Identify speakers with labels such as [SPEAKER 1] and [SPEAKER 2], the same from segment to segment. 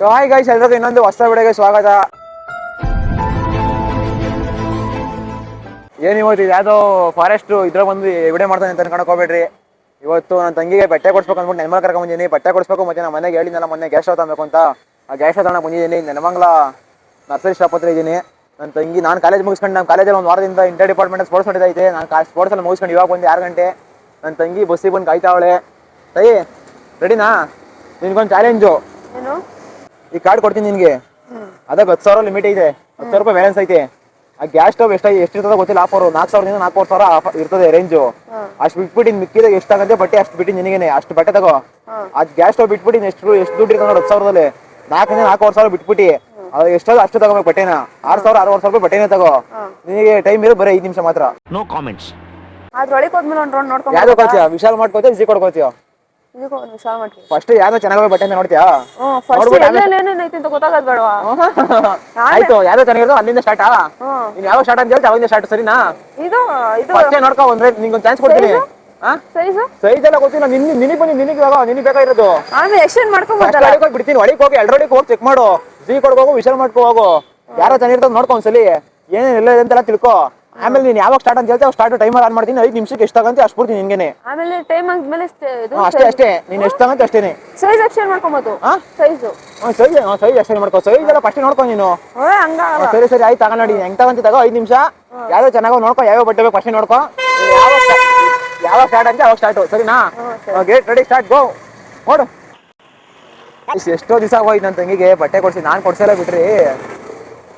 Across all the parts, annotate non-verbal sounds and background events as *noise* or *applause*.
[SPEAKER 1] Hi guys ಎಲ್ರಿಗೂ ಇನ್ನೊಂದು ಹೊಸ ವಿಡಿಯೋಗೆ ಸ್ವಾಗತ. ಏನು ಇವತ್ತು ಯಾವುದೋ ಫಾರೆಸ್ಟ್ ಇದ್ರ ಬಂದು ವಿಡಿಯೋ ಮಾಡ್ತಾನೆ ಅಂತ ಅನ್ಕೊಂಡ್ ಹೋಗ್ಬೇಡ್ರಿ. ಇವತ್ತು ನನ್ನ ತಂಗಿಗೆ ಬಟ್ಟೆ ಕೊಡ್ಸ್ಬೇಕು ಅಂದ್ಬಿಟ್ಟು ನೆನಮಲ್ ಕರ್ಕೊಂಡ್ ಬಂದಿನಿ. ಬಟ್ಟೆ ಕೊಡ್ಸ್ಬೇಕು ಮತ್ತೆ ನಮ್ಮ ಮನೆಗೆ ಹೇಳಿದ್ನಲ್ಲ ಮೊನ್ನೆ ಗ್ಯಾಸ್ ತಗೋಬೇಕು ಅಂತ. ಆ ಗ್ಯಾಸ್ ಸ್ಟವ್ ಬಂದಿದ್ದೀನಿ ನೆನಮಂಗ್ಲ ನರ್ಸರಿ ಶಾಪ್ ಹತ್ರ ಇದ್ದೀನಿ ನನ್ನ ತಂಗಿ, ನಾನು ಕಾಲೇಜ್ ಮುಗಿಸ್ಕೊಂಡು ನಮ್ಮ ಕಾಲೇಜಲ್ಲಿ ಒಂದು ವಾರದಿಂದ ಇಂಟರ್ ಡಿಪಾರ್ಟ್ಮೆಂಟ್ ಸ್ಪೋರ್ಟ್ಸ್ ನಡೀತೈತೆ ನಾನು ಸ್ಪೋರ್ಟ್ಸ್ ಸ್ಪೋರ್ಟ್ಸಲ್ಲಿ ಮುಗಿಸ್ಕೊಂಡು ಇವಾಗ ಬಂದು ಆರು ಗಂಟೆ. ನನ್ನ ತಂಗಿ ಬಸ್ಸಿಗೆ ಬಂದು ಕಾಯ್ತಾವಳೆ ತಾಯಿ ರೆಡಿನಾ ನಿನ್ಗೊಂದು ಚಾಲೆಂಜು
[SPEAKER 2] ಏನು?
[SPEAKER 1] ಈ ಕಾರ್ಡ್ ಕೊಡ್ತೀನಿ ನಿನ್ಗೆ. ಅದಕ್ಕೆ ಹತ್ತು ಸಾವಿರ ಲಿಮಿಟ್ ಇದೆ. ಹತ್ತು ಸಾವಿರ ರೂಪಾಯಿ ಬ್ಯಾಲೆನ್ಸ್ ಐತೆ. ಆ ಗ್ಯಾಸ್ ಸ್ಟವ್ ಎಷ್ಟು ಎಷ್ಟು ಇರ್ತದೆ ಗೊತ್ತಿಲ್ಲ ಆಫರ್ ನಾಲ್ಕು ಸಾವಿರದಿಂದ ನಾಲ್ಕು ಸಾವಿರ ಆಫರ್ ಇರ್ತದೆ ರೇಂಜು ಅಷ್ಟು ಬಿಟ್ಬಿಟ್ಟು ಇನ್ನು ಮಿಕ್ಕಿದಾಗ ಎಷ್ಟು ಆಗುತ್ತೆ ಬಟ್ಟೆ ಅಷ್ಟು ಬಿಟ್ಟು ನಿನಗೇನೆ. ಅಷ್ಟು ಬಟ್ಟೆ ತಗೋ. ಅದು ಗ್ಯಾಸ್ ಸ್ಟವ್ ಬಿಟ್ಬಿಟ್ಟು ಇನ್ನು ಎಷ್ಟು ಎಷ್ಟು ದುಡ್ಡು ಇರ್ತದೆ ನೋಡಿ ಹತ್ತು ಸಾವಿರದಲ್ಲಿ. ನಾಲ್ಕರಿಂದ ನಾಲ್ಕೂವರೆ ಸಾವಿರ ಬಿಟ್ಬಿಟ್ಟು. ಅದು ಎಷ್ಟಾದ್ರು ಅಷ್ಟು ತಗೋಬೇಕು ಬಟ್ಟೆನ? ಆರು ಸಾವಿರ ಆರೂವರೆ ಸಾವಿರ ರೂಪಾಯಿ ಬಟ್ಟೆನೇ ತಗೋ. ನಿನಗೆ ಟೈಮ್ ಇರೋ ಬರೀ ಐದು ನಿಮಿಷ ಮಾತ್ರ.
[SPEAKER 3] ನೋ ಕಾಮೆಂಟ್ಸ್
[SPEAKER 2] ಅದ್ರೊಳಗೆ ಹೋದ್ಮೇಲೆ ಒಂದು ರೌಂಡ್ ನೋಡ್ಕೊಂಡು
[SPEAKER 1] ಯಾವ್ದು ಕೊಡ್ತೀಯ ವಿಶಾಲ್ ಮಾಡ್ಕೋತೀಯ? ಜಿ ಕೊಡ್ಕೋತೀಯ?
[SPEAKER 2] ಇದಕ್ಕೆ ಒಂದು ವಿಶಾಲ
[SPEAKER 1] ಫಸ್ಟ್ ಯಾವ್ದೋ ಚೆನ್ನಾಗಿ ಬಟ್ಟೆ ಅಂತ ನೋಡ್ತೀಯಾ?
[SPEAKER 2] ಹ್ಞೂ ಫಸ್ಟ್
[SPEAKER 1] ನೋಡ್ಬಿಟ್ಟು
[SPEAKER 2] ಎಲ್ಲೆಲ್ಲಿ ಐತಿ ಅಂತ ಗೊತ್ತಾಗದ್ ಬೇಡವಾ?
[SPEAKER 1] ಆಯ್ತು ಯಾವ್ದೋ ಚೆನ್ನಾಗಿರೋದು ಅಲ್ಲಿಂದ ಸ್ಟಾರ್ಟ್ ಆ?
[SPEAKER 2] ಹ್ಮ್.
[SPEAKER 1] ನೀನ್ ಯಾವ ಸ್ಟಾರ್ಟ್ ಅಂತ ಹೇಳ್ತಾ ಅವಾಗಿಂದ ಸ್ಟಾರ್ಟ್ ಸರಿನಾ?
[SPEAKER 2] ಇದು ಇದು
[SPEAKER 1] ಫಸ್ಟ್ ನೋಡ್ಕೊ ಒಂದ್ರೆ ನಿಂಗೊಂದು ಚಾನ್ಸ್ ಕೊಡ್ತೀನಿ. ಹಾ
[SPEAKER 2] ಸೈಜು
[SPEAKER 1] ಸೈಜ್ ಎಲ್ಲ ಗೊತ್ತಿಲ್ಲ ನಿನ್ ನಿನಗೆ ಬನ್ನಿ ನಿನಗೆ ಇವಾಗ ನಿನಗೆ ಬೇಕಾಗಿರೋದು
[SPEAKER 2] ಆಮೇಲೆ ಎಕ್ಸ್ಚೇಂಜ್ ಮಾಡ್ಕೊಂಬೋದಲ್ಲ
[SPEAKER 1] ಒಳಗೆ ಹೋಗಿ ಬಿಡ್ತೀನಿ ಒಳಗೆ ಹೋಗಿ ಎಲ್ರೊಳಗೆ ಹೋಗಿ ಚೆಕ್ ಮಾಡು. ಜಿ ಕೊಡ್ಕೋಗು ವಿಶಾಲ್ ಮಾಡ್ಕೋ ಹೋಗು. ಯಾರೋ ಚೆನ್ನಾಗಿರ್ತದ ನೋಡ್ಕೊ ಒಂದ್ಸಲಿ. ಏನೇನು ಇಲ್ಲ ಇದೆ ಅಂತೆಲ್ಲ ತಿಳ್ಕೊ. ಆಮೇಲೆ ನೀನು ಯಾವಾಗ ಸ್ಟಾರ್ಟ್ ಅಂತ ಹೇಳ್ತೀವಿ ಸ್ಟಾರ್ಟ್ ಟೈಮರ್ ಆನ್ ಮಾಡ್ತೀನಿ. ಐದು ನಿಮಿಷಕ್ಕೆ ಎಷ್ಟು ತಗಂತ ಅಷ್ಟು ಬಿಡ್ತೀನಿ ನಿನ್ಗೆ
[SPEAKER 2] ಆಮೇಲೆ ಟೈಮ್ ಆದ್ಮೇಲೆ
[SPEAKER 1] ಅಷ್ಟೇ ಅಷ್ಟೇ ನೀನು ಎಷ್ಟು ತಗಂತ ಅಷ್ಟೇನೆ.
[SPEAKER 2] ಸೈಜ್ ಎಕ್ಸ್ಚೇಂಜ್ ಮಾಡ್ಕೊಬೋದು.
[SPEAKER 1] ಹಾಂ?
[SPEAKER 2] ಸೈಜ್
[SPEAKER 1] ಹಾಂ ಸೈಜ್ ಹಾಂ ಸೈಜ್ ಅಷ್ಟೇ ಮಾಡ್ಕೋ. ಸೈಜ್ ಎಲ್ಲ ಫಸ್ಟ್ ನೋಡ್ಕೊ ನೀನು. ಸರಿ ಸರಿ ಆಯ್ತು ತಗೊಂಡಿ ನೋಡಿ. ಹೆಂಗ್ ತಗೊಂತ ತಗೋ ಐದು ನಿಮಿಷ. ಯಾವ್ದೋ ಚೆನ್ನಾಗಿ ನೋಡ್ಕೊ ಯಾವ್ಯಾವ ಬಟ್ಟೆ ಬೇಕು ಫಸ್ಟ್ ನೋಡ್ಕೊ ಯಾವಾಗ ಯಾವಾಗ ಸ್ಟಾರ್ಟ್ ಅಂತ ಅವಾಗ ಸ್ಟಾರ್ಟ್ ಸರಿನಾ? ಗೇಟ್ ರೆಡಿ ಸ್ಟಾರ್ಟ್ ಗೋ ನೋಡು. ಎಷ್ಟೋ ದಿವಸ ಹೋಯ್ತು ನನ್ನ ತಂಗಿಗೆ. ಬಟ್ಟೆ ಕೊಡ್ಸಿ ನಾನು ಕೊಡ್ಸಲ್ಲ ಬಿಟ್ರಿ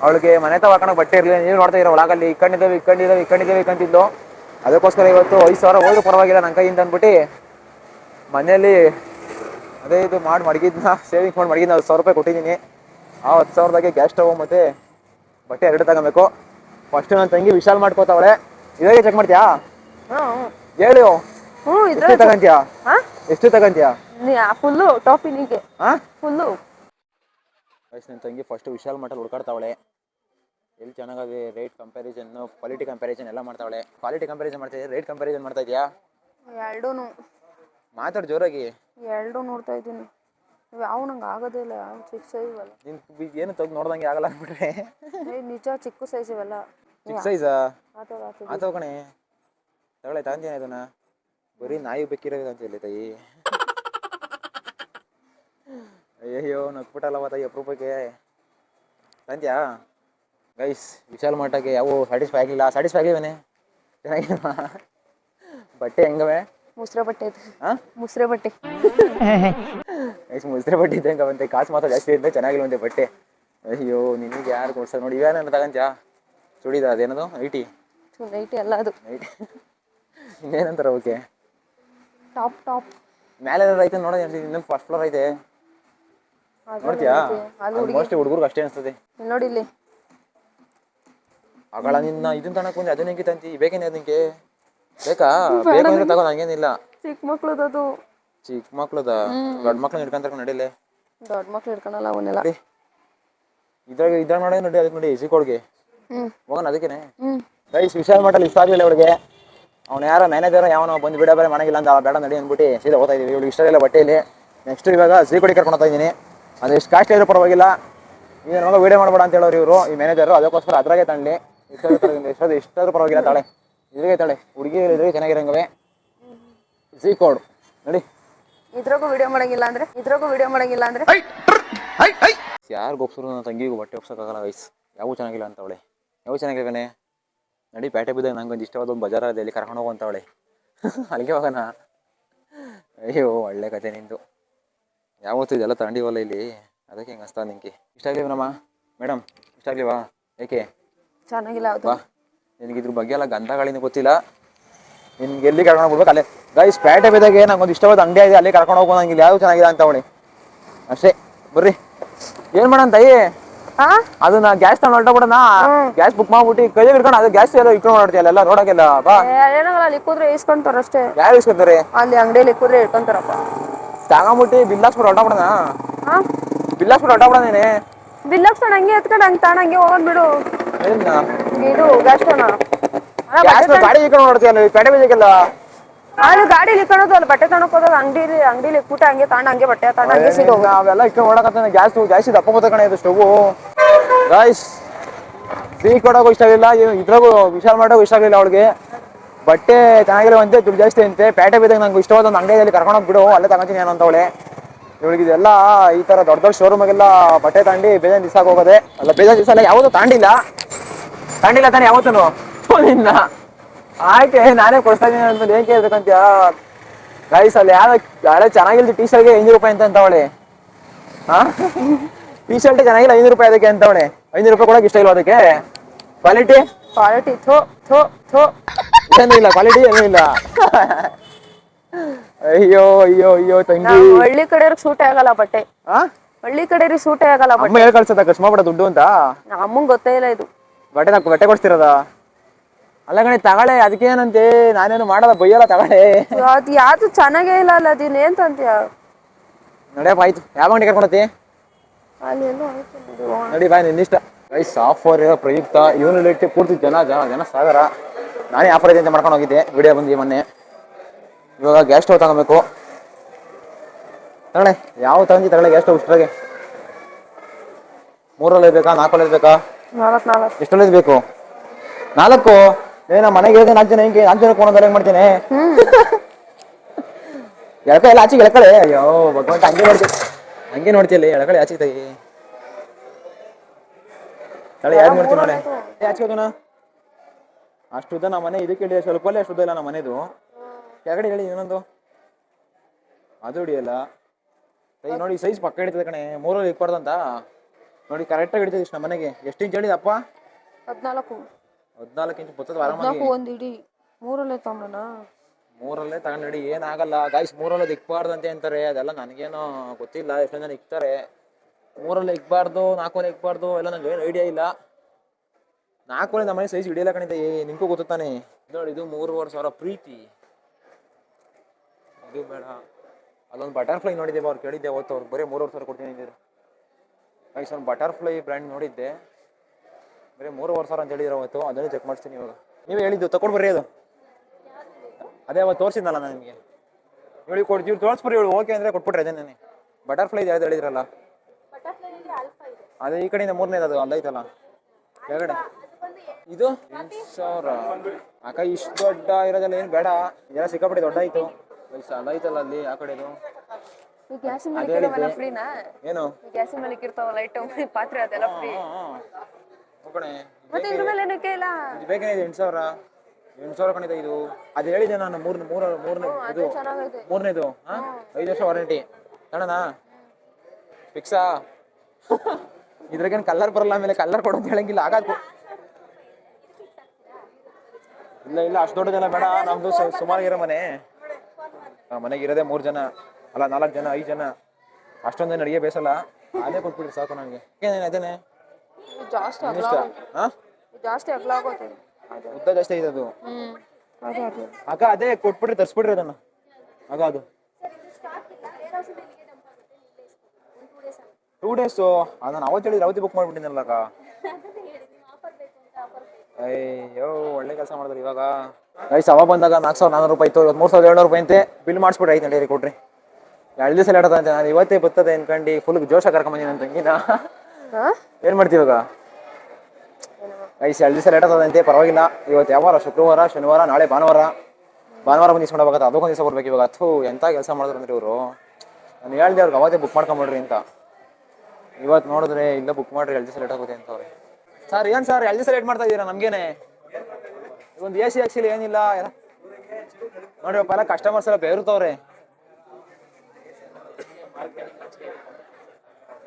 [SPEAKER 1] ಅವಳಿಗೆ ಮನೆ ತವ ಹಾಕೋಣ ಬಟ್ಟೆ ಇರಲಿ ನೀವು ನೋಡ್ತಾ ಇರೋ ಒಳಗಲ್ಲಿ ಇಕ್ಕಂಡಿದ್ದೇವೆ ಇಕ್ಕಂಡಿದ್ದೇವೆ ಇಕ್ಕಂಡಿದ್ದೇವೆ ಇಕ್ಕಂತಿದ್ಲು ಅದಕ್ಕೋಸ್ಕರ ಇವತ್ತು ಐದು ಸಾವಿರ ಹೋದ್ರು ಪರವಾಗಿಲ್ಲ ನನ್ನ ಕೈಯಿಂದ ಅಂದ್ಬಿಟ್ಟು ಮನೆಯಲ್ಲಿ ಅದೇ ಇದು ಮಾಡಿ ಮಡಗಿದ್ನ ಸೇವಿಂಗ್ ಮಾಡಿ ಮಡಗಿದ್ನ ಹತ್ತು ಸಾವಿರ ರೂಪಾಯಿ ಕೊಟ್ಟಿದ್ದೀನಿ. ಆ ಹತ್ತು ಸಾವಿರದಾಗೆ ಗ್ಯಾಸ್ ಸ್ಟವ್ ಮತ್ತೆ ಬಟ್ಟೆ ಎರಡು ತಗೋಬೇಕು. ಫಸ್ಟ್ ನನ್ನ ತಂಗಿ ವಿಶಾಲ್ ಮಾಡ್ಕೋತಾವಳೆ. ಇದಾಗೆ ಚೆಕ್ ಮಾಡ್ತೀಯಾ? ಹೇಳು. ಎಷ್ಟು ತಗಂತೀಯಾ?
[SPEAKER 2] ಹಾ?
[SPEAKER 1] ಎಷ್ಟು ತಗಂತೀಯಾ?
[SPEAKER 2] ಫುಲ್ಲು ಟಾಪಿನಿಗೆ
[SPEAKER 1] ಹಾ?
[SPEAKER 2] ಫುಲ್ಲು
[SPEAKER 1] ವಯಸ್ಸು ನನ್ನ ತಂಗಿ ಫಸ್ಟ್ ವಿಶಾಲ್ ಮಠಲ್ಲಿ ಹುಡ್ಕಾಡ್ತಾವಳೆ. ಎಲ್ಲಿ ಚೆನ್ನಾಗಿ ರೇಟ್ ಕಂಪ್ಯಾರಿಸನ್ ಕ್ವಾಲಿಟಿ ಕಂಪ್ಯಾರಿಸನ್ ಎಲ್ಲ ಮಾಡ್ತಾವಳೆ. ಕ್ವಾಲಿಟಿ ಕಂಪ್ಯಾರಿಸನ್ ಮಾಡ್ತಾ ಇದೆಯಾ? ರೇಟ್ ಕಂಪ್ಯಾರಿಸನ್ ಮಾಡ್ತಾ ಇದೆಯಾ?
[SPEAKER 2] ಎರಡೂ
[SPEAKER 1] ಮಾತಾಡು ಜೋರಾಗಿ.
[SPEAKER 2] ಎರಡೂ ನೋಡ್ತಾ ಇದ್ದೀನಿ. ಯಾವ ನಂಗೆ ಆಗೋದೇ ಇಲ್ಲ ಯಾವ ಚಿಕ್ಕ ಸೈಜ್ ಅಲ್ಲ
[SPEAKER 1] ನಿನ್ ಬಿ- ಏನು ತೆಗ್ದು ನೋಡ್ದಂಗೆ ಆಗಲ್ಲ ಅಂದ್ಬಿಟ್ರೆ.
[SPEAKER 2] ಏ ನಿಜ ಚಿಕ್ಕ ಸೈಜ್ ಇವೆಲ್ಲ.
[SPEAKER 1] ಚಿಕ್ಕ ಸೈಜಾ ಆ? ಕಣೆ. ತಗೊಳ್ಳೆ ತಗೊಂತೀನಿ ಅದನ್ನ. ಬರೀ ನಾಯಿ ಬೆಕ್ಕಿರೋದು ಅಂತ ಹೇಳಿ ತಾಯಿ. ಅಯ್ಯಯ್ಯೋ ನಕ್ಬಿಟ್ಟಲ್ಲವ ತಾಯಿ ಅಪರೂಪಕ್ಕೆ. ತಂದ್ಯಾ ಗೈಸ್ ವಿಶಾಲ್ ಮಠಕ್ಕೆ ಯಾವ ಸ್ಯಾಟಿಸ್ಫೈ ಆಗಲಿಲ್ಲ. ಸ್ಯಾಟಿಸ್ಫೈ ಆಗಿವನೇ ಚೆನ್ನಾಗಿಲ್ಲ ಬಟ್ಟೆ ಹೆಂಗವೆ?
[SPEAKER 2] ಮುಸ್ರೆ ಬಟ್ಟೆ ಐತೆ
[SPEAKER 1] ಹಾಂ
[SPEAKER 2] ಮುಸ್ರೆ ಬಟ್ಟೆ.
[SPEAKER 1] ಗೈಸ್ ಮುಸ್ರೆ ಬಟ್ಟೆ ಇದ್ದಂಗೆ ಅವಂತೆ ಕಾಸು ಮಾತ್ರ ಜಾಸ್ತಿ ಇದ್ದೆ ಚೆನ್ನಾಗಿಲ್ವಂತೆ ಬಟ್ಟೆ. ಅಯ್ಯೋ ನಿನಗೆ ಯಾರು ಕೊಡ್ಸೋದು ನೋಡಿ. ಇವೇನ ತಗೊಂತ್ಯಾ ಚೂಡಿದ ಅದೇನದು ಐಟಿ?
[SPEAKER 2] ನೈಟಿ ಅಲ್ಲ ಅದು.
[SPEAKER 1] ಐಟಿ. ಇನ್ನೇನಂತಾರೆ ಓಕೆ
[SPEAKER 2] ಟಾಪ್ ಟಾಪ್.
[SPEAKER 1] ಮೇಲೆ ಐತೆ ನೋಡೋದು ಇನ್ನೊಂದು ಫಸ್ಟ್ ಫ್ಲೋರ್ ಐತೆ. ನೋಡ್ತೀಯಾ? ಮೋಸ್ಟ್ಲಿ ಹುಡುಗರಿಗೆ ಅಷ್ಟೇ ಅನ್ಸ್ತದೆ.
[SPEAKER 2] ನೋಡಿ ಇಲ್ಲಿ.
[SPEAKER 1] ಆಗಳ ನಿನ್ನ ಇದನ್ನ ತನಕ ಬಂದು ಅದನ್ನ ಹೆಂಗೆ ತಂತಿ? ಬೇಕೇನೆ ಅದು ಬೇಕಾ? ಬೇಕಂದ್ರೆ ತಗೋ ನಂಗೇನಿಲ್ಲ.
[SPEAKER 2] ಚಿಕ್ಕ ಮಕ್ಳದ್ದು. ಅದು
[SPEAKER 1] ಚಿಕ್ಕ ಮಕ್ಳದ? ದೊಡ್ಡ ಮಕ್ಳನ್ನ ಹಿಡ್ಕೊಂತ ನಡಿಲೆ
[SPEAKER 2] ದೊಡ್ಡ ಮಕ್ಳು ಹಿಡ್ಕೊಳಲ್ಲ ಅವನ್ನೆಲ್ಲ.
[SPEAKER 1] ನಡಿ. ಇದ್ರಾಗ ಇದ್ರ ನೋಡಿ ನೋಡಿ ಅದಕ್ಕೆ ನೋಡಿ ಸಿಕ್ಕೋಡ್ಗೆ ಹೋಗೋಣ ಅದಕ್ಕೇನೆ. ಗೈಸ್ ವಿಶಾಲ್ ಇಷ್ಟ ಆಗಲಿಲ್ಲ ಅವ್ನು ಯಾರ ಮ್ಯಾನೇಜರ್ ಯಾವನೋ ಬಂದು ಬಿಡ ಬೇರೆ ಮನೆಗಿಲ್ಲ ಅಂತ ಬೇಡ ನಡಿ ಅಂದ್ಬಿಟ್ಟು ಸೀದಾ ಹೋಗ್ತಾ ಇದೀವಿ. ಇವಳು ಇಷ್ಟ ಇಲ್ಲ ಬಟ್ಟೆಯಲ್ಲಿ ನೆಕ್ಸ್ಟ್ ಇವಾಗ ಸೀಕೊಡಿ ಕರ್ಕೊಂಡು ಹೋಗ್ತಾ ಇದ್ದೀನಿ. ಅದು ಎಷ್ಟು ಕಾಸ್ಟ್ ಇದ್ರೂ ಪರವಾಗಿಲ್ಲ. ನೀನು ನಮಗೆ ವೀಡಿಯೋ ಮಾಡಬೇಡ ಅಂತ ಹೇಳೋರು ಇವರು ಈ ಮ್ಯಾನೇಜರು ಅದಕ್ಕೋಸ್ಕರ ಅದ್ರಾಗೆ ತಂಡಿ ಎಷ್ಟಾದ್ರೂ ಎಷ್ಟಾದ್ರೂ ಪರವಾಗಿಲ್ಲ ತಾಳೆ. ಇದ್ರಿಗೆ ತಾಳೆ ಹುಡುಗಿ ಇದ್ರಿಗೆ ಚೆನ್ನಾಗಿರಂಗವೆ. ಸಿ ಕೋಡ್ ನಡಿ.
[SPEAKER 2] ಇದ್ರಾಗೂ ವಿಡಿಯೋ ಮಾಡಂಗಿಲ್ಲ ಅಂದ್ರೆ? ಇದ್ರಾಗೂ ವಿಡಿಯೋ ಮಾಡಂಗಿಲ್ಲ ಅಂದ್ರೆ?
[SPEAKER 1] ಯಾರು ಗೊಪ್ಸರು ನನ್ನ ತಂಗಿಗೂ ಬಟ್ಟೆ ಒಪ್ಸೋಕ್ಕಾಗಲ್ಲ ವಯಸ್ಸು ಯಾವೂ ಚೆನ್ನಾಗಿಲ್ಲ ಅಂತ ಅವಳೆ. ಯಾವ ಚೆನ್ನಾಗಿಲ್ವೇನೆ ನಡಿ ಪೇಟೆ ಬಿದ್ದಾಗ ನಂಗೊಂದು ಒಂದು ಇಷ್ಟವಾದ ಒಂದು ಬಜಾರ್ ಅದೇ ಅಲ್ಲಿ ಕರ್ಕೊಂಡು ಹೋಗು ಅಂತವಳೆ *laughs* ಅಲ್ಲಿಗೆ ಹೋಗೋಣ. ಅಯ್ಯೋ ಒಳ್ಳೆ ಕತೆ ನಿಂದು. ಯಾವತ್ತು ಇದೆಲ್ಲ ತಗೊಂಡಿವಲ್ಲ ಇಲ್ಲಿ? ಅದಕ್ಕೆ ಹಿಂಗೆ ಅನಿಸ್ತಾ ನಿಂಗೆ? ಇಷ್ಟ ಆಗ್ಲಿವನಮ್ಮ ಮೇಡಮ್ ಇಷ್ಟ ಆಗ್ಲಿವಾ ಏಕೆ?
[SPEAKER 2] ಚೆನ್ನಾಗಿಲ್ಲ
[SPEAKER 1] ಬಾ. ನಿನಗೆ ಇದ್ರ ಬಗ್ಗೆ ಎಲ್ಲ ಗಂಧಗಳಿಂದ ಗೊತ್ತಿಲ್ಲ. ನಿನ್ಗೆ ಎಲ್ಲಿ ಕರ್ಕೊಂಡು ಹೋಗ್ಬೇಕು ಅಲ್ಲೇ. ಗೈಸ್ ಪೇಟೆ ಬೇದಾಗೆ ನಂಗೆ ಒಂದು ಇಷ್ಟವಾದ ಅಂಗಡಿ ಇದೆ. ಅಲ್ಲಿ ಕರ್ಕೊಂಡು ಹೋಗೋ ನಂಗೆ. ಇಲ್ಲಿ ಯಾವ್ದು ಚೆನ್ನಾಗಿಲ್ಲ ಅಂತವಳೆ ಅಷ್ಟೇ. ಬರ್ರಿ. ಏನು ಮಾಡೋಣ ತಾಯಿ? ಅದನ್ನ ಗ್ಯಾಸ್ ತಗೊಂಡು ಹೊರಟೋಗ್ಬಿಡೋಣ ಗ್ಯಾಸ್ ಬುಕ್ ಮಾಡ್ಬಿಟ್ಟು ಕೈಯಲ್ಲಿ ಹಿಡ್ಕೊಂಡು ಅದು ಗ್ಯಾಸ್ ಎಲ್ಲ ಇಟ್ಕೊಂಡು ಮಾಡ್ತೀಯಲ್ಲ ಎಲ್ಲ ನೋಡಕ್ಕೆಲ್ಲ ಬಾ.
[SPEAKER 2] ಏನಾಗಲ್ಲ ಅಲ್ಲಿ ಕೂದ್ರೆ ಇಸ್ಕೊಂತಾರ ಅಷ್ಟೇ
[SPEAKER 1] ಯಾರು ಇಸ್ಕೊಂತಾರೆ
[SPEAKER 2] ಅಲ್ಲಿ ಅಂಗಡಿಯಲ್ಲಿ ಕೂದ್ರೆ ಇಟ್ಕೊಂತಾರಪ್ಪ
[SPEAKER 1] ತಗೊಂಬಿಟ್ಟು ಬಿಲ್ಲಾಸ್ಪುರ ಹೊರಟೋಗ್ಬಿಡೋಣ.
[SPEAKER 2] ಹಾ?
[SPEAKER 1] ಬಿಲ್ಲಾಸ್ಪುರ ಹೊರಟೋಗ್ಬಿಡೋಣ
[SPEAKER 2] ಬಿಲ್ ಹಾಕ್ಸೋಣ ಹಂಗೆ ಎತ್ಕೊಂಡು ಹಂಗೆ ತಾಣ ಹಂಗೆ ಹೋಗೋದು ಬಿಡು.
[SPEAKER 1] ಏನ
[SPEAKER 2] ಇದು ಗ್ಯಾಸ್ ಸ್ಟೋನ
[SPEAKER 1] ಗಾಡಿ ಇಕ್ಕೊಂಡು ಹೊರಡ್ತೀಯಲ್ಲ ಈ ಪೇಟೆ ಬಿದ್ದಕ್ಕೆಲ್ಲ
[SPEAKER 2] ಅಲ್ಲಿ ಗಾಡಿಲಿ ಇಕ್ಕೊಳೋದು ಅಲ್ಲಿ ಬಟ್ಟೆ ತಗೊಳಕ್ ಹೋದಾಗ ಅಂಗಡಿಲಿ ಅಂಗಡಿಲಿ ಕೂಟ ಹಂಗೆ ತಾಣ ಹಂಗೆ ಬಟ್ಟೆ ತಾಣ ಹಂಗೆ ಸಿಗೋ
[SPEAKER 1] ಅವೆಲ್ಲ ಇಕ್ಕ ನೋಡಕತ್ತಾನೆ ಗ್ಯಾಸ್ ಗ್ಯಾಸ್ ದಪ್ಪ ಬತ್ತಕಣ ಇದು ಸ್ಟವ್ ಗಾಯ್ಸ್ ಸಿಹಿ ಕೊಡೋಕು ಇಷ್ಟ ಆಗಿಲ್ಲ ಇವ್- ಇದ್ರಾಗೂ ವಿಶಾಲ್ ಮಾಡೋಕು ಇಷ್ಟ ಆಗಲಿಲ್ಲ ಅವಳಿಗೆ. ಬಟ್ಟೆ ಚೆನ್ನಾಗಿಲ್ಲ ಅಂತೆ ದುಡ್ಡು ಜಾಸ್ತಿ ಅಂತೆ, ಪೇಟೆ ಬಿದ್ದಾಗ ನಂಗೆ ಇಷ್ಟವಾದ ಒಂದು ಅಂಗಡಿಯಲ್ಲಿ ಕರ್ಕೊಂಡೋಗಿ ಬಿಡು, ಅಲ್ಲೇ ತಗೊಂತೀನಿ ಏನು ಅಂತವಳೆ ಇವಳಿಗೆ ಇದೆಲ್ಲ ಈ ತರ ದೊಡ್ಡ ದೊಡ್ಡ ಶೋರೂಮಾಗೆಲ್ಲ ಬಟ್ಟೆ ತಾಂಡಿ ಬೇಜಾನ್ ದಿವಸ ಹೋಗೋದೆ ಅಲ್ಲ ಬೇಜಾನ್ ದಿವಸ ಎಲ್ಲ ಯಾವುದು ತಾಂಡಿಲ್ಲ. ತಾಂಡಿಲ್ಲ ತಾನೇ ಯಾವತ್ತೂ ನಿನ್ನ. ಆಯ್ಕೆ ನಾನೇ ಕೊಡ್ತಾ ಇದ್ದೀನಿ ಅಂತ ಏನು ಕೇಳ್ಬೇಕಂತ ಗೈಸ್ ಅಲ್ಲಿ ಯಾವ ಹಳೆ ಚೆನ್ನಾಗಿಲ್ದು ಟೀ ಶರ್ಟ್ಗೆ ಐನೂರು ರೂಪಾಯಿ ಅಂತ ಅಂತವಳೆ ಹಾಂ ಟೀ ಶರ್ಟ್ ಚೆನ್ನಾಗಿಲ್ಲ ಐನೂರು ರೂಪಾಯಿ ಅದಕ್ಕೆ ಅಂತವಳೆ ಐನೂರು ರೂಪಾಯಿ ಕೊಡೋಕೆ ಇಷ್ಟ ಇಲ್ಲ ಅದಕ್ಕೆ? ಕ್ವಾಲಿಟಿ
[SPEAKER 2] ಕ್ವಾಲಿಟಿ ಥೋ ಥೋ ಥೋ.
[SPEAKER 1] ಏನೂ ಇಲ್ಲ ಕ್ವಾಲಿಟಿ ಏನೂ ಇಲ್ಲ. ಅಯ್ಯೋ ಅಯ್ಯೋ ಅಯ್ಯೋ ತಂಗಿ.
[SPEAKER 2] ನಾವು ಹಳ್ಳಿ ಕಡೆಯವ್ರಿಗೆ ಸೂಟೇ ಆಗಲ್ಲ ಬಟ್ಟೆ.
[SPEAKER 1] ಆ?
[SPEAKER 2] ಹಳ್ಳಿ ಕಡೆಯವ್ರಿಗೆ ಸೂಟೇ ಆಗಲ್ಲ ಬಟ್ಟೆ.
[SPEAKER 1] ಅಮ್ಮ ಹೇಳಿ ಕಳ್ಸದ ಕಸ್ಮ ಬಿಡ ದುಡ್ಡು ಅಂತ.
[SPEAKER 2] ನಮ್ಮಂಗ್ ಗೊತ್ತೇ ಇಲ್ಲ ಇದು.
[SPEAKER 1] ಬಟ್ಟೆ ನಾಕ್ ಬಟ್ಟೆ ಕೊಡ್ತಿರದ ಅಲ್ಲ ಗಣಿ ತಗಳೆ ಅದಕ್ಕೆ ಏನಂತೆ? ನಾನೇನು ಮಾಡಲ್ಲ ಬೈಯಲ್ಲ ತಗಳೆ
[SPEAKER 2] ಅದು ಯಾವ್ದು ಚೆನ್ನಾಗೇ ಇಲ್ಲ ಅಲ್ಲ ಅದಿನ್ ಏನ್ ತಂತೀಯ
[SPEAKER 1] ನಡೆಯಪ್ಪ ಆಯ್ತು. ಯಾವ ಅಂಗಡಿ ಕರ್ಕೊಂಡತಿ?
[SPEAKER 2] ಅಲ್ಲಿ ಎಲ್ಲೋ ಆಯ್ತು ನೋಡು.
[SPEAKER 1] ನಡಿ ಬಾಯ್ ನಿನ್ನಿಷ್ಟ. ಗೈಸ್ ಆಫರ್ ಪ್ರಯುಕ್ತ ಇವನು ಪೂರ್ತಿ ಜನ ಜನ ಜನ ಸಾಗರ. ನಾನೇ ಆಫರ್ ಇದೆ ಅಂತ ಮಾಡ್ಕೊಂಡು ಹೋಗಿದ್ದೆ. ವಿಡಿಯೋ ಬಂದಿ ಮೊನ್ನೆ. ಇವಾಗ ಗ್ಯಾಸ್ ಸ್ಟವ್ ತಗೋಬೇಕು. ತಗೊಳ್ಳೆ. ಯಾವ ತಗೊಂಡಿ ತಗೊಳ್ಳೆ ಗ್ಯಾಸ್ ಸ್ಟವ್ ಇಷ್ಟ್ರಾಗೆ ಮೂರಲ್ಲಿ ಬೇಕಾ ನಾಲ್ಕಲ್ಲಿ ಬೇಕಾ? ಎಷ್ಟರಲ್ಲಿ ಬೇಕು? ನಾಲ್ಕು. ಏನ ಮನೆಗೆ ಹೇಳಿದೆ ನಾಲ್ಕು ಜನ ಹಿಂಗೆ ನಾಲ್ಕು ಜನ ಕೋಣ ಹೆಂಗೆ ಮಾಡ್ತೇನೆ. ಎಳಕ ಎಲ್ಲ ಆಚೆಗೆ ಎಳಕಳೆ ಅಯ್ಯೋ ಭಗವಂತ ಹಂಗೆ ನೋಡ್ತೀನಿ ಹಂಗೆ ನೋಡ್ತಿಲ್ಲ ಎಳಕಳೆ ಆಚೆಗೆ ತೆಗಿ. ಯಾರು ಮಾಡ್ತೀನಿ ನೋಡೆ ಆಚೆ ಹೋಗೋಣ. ಅಷ್ಟು ಉದ್ದ ನಮ್ಮ ಮನೆ ಇದಕ್ಕೆ ಹಿಡಿಯ ಸ್ವಲ್ಪ ಅಷ್ಟು ಉದ್ದ ಇಲ್ಲ ನಮ್ಮ ಮನೆದು. ಕೆಳಗಡೆ ಹೇಳಿ ಇನ್ನೊಂದು. ಅದು ಹಿಡಿಯಲ್ಲ. ಸೈ ನೋಡಿ ಸೈಜ್ ಪಕ್ಕ ಹಿಡಿತದೆ ಕಣೆ. ಮೂರಲ್ಲಿ ಇಕ್ಬಾರ್ದಂತ. ನೋಡಿ ಕರೆಕ್ಟಾಗಿ ಹಿಡಿತದೆ ಇಷ್ಟು ನಮ್ಮ ಮನೆಗೆ. ಎಷ್ಟು ಇಂಚ್ ಹೇಳಿದಪ್ಪ?
[SPEAKER 2] ಹದಿನಾಲ್ಕು.
[SPEAKER 1] ಹದಿನಾಲ್ಕು ಇಂಚ್ ಬರ್ತದೆ ಆರಾಮಾಗಿ.
[SPEAKER 2] ಹದ್ನಾಲ್ಕು ಒಂದ್ ಇಡೀ. ಮೂರಲ್ಲೇ ತಗೊಂಡ
[SPEAKER 1] ಮೂರಲ್ಲೇ ತಗೊಂಡು ನಡಿ ಏನಾಗಲ್ಲ. ಗಾಯ್ಸ್ ಮೂರಲ್ಲೇ ಇಕ್ಬಾರ್ದಂತೆ ಅಂತಾರೆ. ಅದೆಲ್ಲ ನನಗೇನೋ ಗೊತ್ತಿಲ್ಲ. ಎಷ್ಟೊಂದು ಜನ ಇಕ್ತಾರೆ. ಮೂರಲ್ಲೇ ಇಕ್ಬಾರ್ದು ನಾಲ್ಕು ಇಕ್ಬಾರ್ದು ಎಲ್ಲ ನನಗೆ ಏನು ಐಡಿಯಾ ಇಲ್ಲ. ನಾಲ್ಕೂವರೆ ನಮ್ಮ ಮನೆ ಸೈಜ್ ಹಿಡಿಯಲ್ಲ ಕಣಿದೆ ನಿಂಗೂ ಗೊತ್ತಾನೆ ನೋಡಿ ಇದು ಮೂರುವರೆ ಸಾವಿರ ಪ್ರೀತಿ. ಇದು ಬೇಡ. ಅಲ್ಲೊಂದು ಬಟರ್ಫ್ಲೈ ನೋಡಿದ್ದೆ ಅವ್ರು ಕೇಳಿದ್ದೆ ಅವತ್ತು. ಅವ್ರು ಬರೀ ಮೂರುವರೆ ಸಾವಿರ ಕೊಡ್ತೀನಿ ಅಂದಿದ್ರು. ಗೈಸ್ ಒಂದು ಬಟರ್ಫ್ಲೈ ಬ್ರ್ಯಾಂಡ್ ನೋಡಿದ್ದೆ. ಬರೀ ಮೂರುವರೆ ಸಾವಿರ ಅಂತ ಹೇಳಿದ್ರು ಅವತ್ತು. ಅದನ್ನು ಚೆಕ್ ಮಾಡಿಸ್ತೀನಿ ಇವಾಗ. ನೀವೇ ಹೇಳಿದ್ದು ತಗೊಂಡು ಬರ್ರಿ ಅದು. ಅದೇ ಅವತ್ತು ತೋರಿಸಿದ್ನಲ್ಲ ನಾನು ನಿಮಗೆ. ಹೇಳಿ ಕೊಡ್ತೀವಿ ತೋರಿಸ್ಬಿಡಿ ಇವಳು ಓಕೆ ಅಂದರೆ ಕೊಟ್ಬಿಟ್ರೆ ಅದೇ ನಾನು. ಬಟರ್ಫ್ಲೈ ಯಾವ್ದು ಹೇಳಿದ್ರಲ್ಲ? ಅದೇ ಈ ಕಡೆಯಿಂದ ಮೂರನೇದು ಅದು ಅಲ್ಲೈತಲ್ಲ ಕೆಳಗಡೆ. ಇದು ಎಂಟು ಸಾವಿರ ಅಕ್ಕ ಇಷ್ಟು ದೊಡ್ಡ ಇರೋದಲ್ಲ ಏನು ಬೇಡ. ಇದೆಲ್ಲ ಸಿಕ್ಕಾಪಟ್ಟೆ ದೊಡ್ಡ ಆಯ್ತು ಅಲ್ಲೈತಲ್ಲ ಅಲ್ಲಿ ಆ ಕಡೆದು.
[SPEAKER 2] ಈ ಗ್ಯಾಸಿನ
[SPEAKER 1] ಅದೇ
[SPEAKER 2] ಮೇಲೆ
[SPEAKER 1] ಹೇಳಿದ್ದೆ.
[SPEAKER 2] ಫ್ರೀನಾ
[SPEAKER 1] ಏನು?
[SPEAKER 2] ಗ್ಯಾಸಿನ ಮೇಲೆ ಪಾತ್ರೆ ಅದೆಲ್ಲ ಫ್ರೀ
[SPEAKER 1] ಹೋಗೋಣೆ
[SPEAKER 2] ಮತ್ತೆ ಇದ್ರ ಮೇಲೆ ಏನಕ್ಕೆ ಇಲ್ಲ?
[SPEAKER 1] ಇದು ಬೇಕೇ ಇದೆ ಎಂಟು ಸಾವಿರ. ಎಂಟು ಸಾವಿರ ಕಣಿತ ಇದು. ಅದು ಹೇಳಿದೆ ನಾನು ಮೂರ್ ಮೂರ ಮೂರನೇ ಇದು. ಮೂರನೇದು ಹಾ? ಐದು ವರ್ಷ ವಾರಂಟಿ. ಫಿಕ್ಸಾ ಇದ್ರಾಗೇನು ಕಲರ್ ಬರಲ್ಲ ಆಮೇಲೆ ಕಲರ್ ಕೊಡೋದು ಹೇಳಂಗಿಲ್ಲ ಆಗಾಕು ಇಲ್ಲ ಇಲ್ಲ ಅಷ್ಟು ಜನ ಬೇಡ ನಮ್ದು ಸುಮಾರು ಇರೋ ಮನೆ. ಆ, ಮನೆಗೆ ಇರೋದೇ ಮೂರು ಜನ ಅಲ್ಲ ನಾಲ್ಕು ಜನ ಐದು ಜನ. ಅಷ್ಟೊಂದು ಅಡಿಗೆ ಬೇಸಲ್ಲ. ಅದೇ ಕೊಟ್ಬಿಡ್ರಿ ಸಾಕು ನನಗೆ. ಏನೇನು ಅದೇನೆ
[SPEAKER 2] ಜಾಸ್ತಿ ಅಗಲ ಅಗಲ
[SPEAKER 1] ಉದ್ದ ಜಾಸ್ತಿ ಇದೆ ಅದು.
[SPEAKER 2] ಹ್ಮ್. ಅದೇ ಅದೇ.
[SPEAKER 1] ಅಕ್ಕ ಅದೇ ಕೊಟ್ಬಿಟ್ರಿ ತರ್ಸ್ಬಿಡ್ರಿ ಅದನ್ನ. ಅಕ್ಕ ಅದು. ಟೂ ಡೇಸು ಅದನ್ನ ಅವತ್ತು ಹೇಳಿದ್ರೆ ಅವತ್ತಿ ಬುಕ್ ಮಾಡ್ಬಿಟ್ಟಿನಲ್ಲ ಅಕ್ಕ *laughs* ಅಯ್ಯೋ ಒಳ್ಳೆ ಕೆಲಸ ಮಾಡಿದ್ರಿ ಇವಾಗ. ಗೈಸ್ ಅವ ಬಂದಾಗ ನಾಲ್ಕು ಸಾವಿರ ನಾನ್ನೂರು ರೂಪಾಯಿ ಇತ್ತು ಇವತ್ತು ಮೂರು ಸಾವಿರದ ಏಳ್ನೂರು ರೂಪಾಯಿ ಅಂತೆ. ಬಿಲ್ ಮಾಡಿಸ್ಬಿಟ್ರಿ ಐತೆ ನಡೀರಿ ಕೊಡ್ರಿ ಎರಡು ದಿವಸ ಲೇಟ್ ಅಂತ ನಾನು. ಇವತ್ತೇ ಬರ್ತದೆ ಅನ್ಕೊಂಡು ಫುಲ್ ಜೋಶ ಕರ್ಕೊಂಬಂದಿ ನನ್ನ ತಂಗಿನ. ಏನು ಮಾಡ್ತೀವಿ ಇವಾಗ? ಐಸ್ ಎರಡು ದಿವಸ ಲೇಟ್ ಪರವಾಗಿಲ್ಲ. ಇವತ್ತು ಯಾವಾರ? ಶುಕ್ರವಾರ ಶನಿವಾರ ನಾಳೆ ಭಾನುವಾರ. ಭಾನುವಾರ ಬಂದು ಇಸ್ಕೊಂಡು ಹೋಗತ್ತೆ ಅದಕ್ಕೊಂದು ದಿವಸ ಬರ್ಬೇಕು ಇವಾಗ. ಅಥೂ ಎಂಥ ಕೆಲಸ ಮಾಡಿದ್ರು ಅಂದ್ರೆ ಇವರು? ನಾನು ಹೇಳ್ದೆ ಅವ್ರಿಗೆ ಅವತ್ತೇ ಬುಕ್ ಮಾಡ್ಕೊಂಬಿಡ್ರಿ ಅಂತ. ಇವತ್ತು ನೋಡಿದ್ರೆ ಇಲ್ಲ ಬುಕ್ ಮಾಡ್ರಿ ಎರಡು ದಿವಸ ಲೇಟ್ ಆಗುತ್ತೆ ಅಂತ ಅವ್ರೆ. ಸರ್ ಏನ್ ಸರ್ ಎಲ್ಲಿ ಸರ್ ಏಟ್ ಮಾಡ್ತಾ ಇದ್ದೀರಾ ನಮಗೇನೆ? ಒಂದು ಎ ಸಿ ಆಕ್ಸಿಲಿ ಏನಿಲ್ಲ ನೋಡ್ರಪ್ಪ ಎಲ್ಲ ಕಸ್ಟಮರ್ಸ್ ಎಲ್ಲ ಬೇರುತ್ತವ್ರೆ.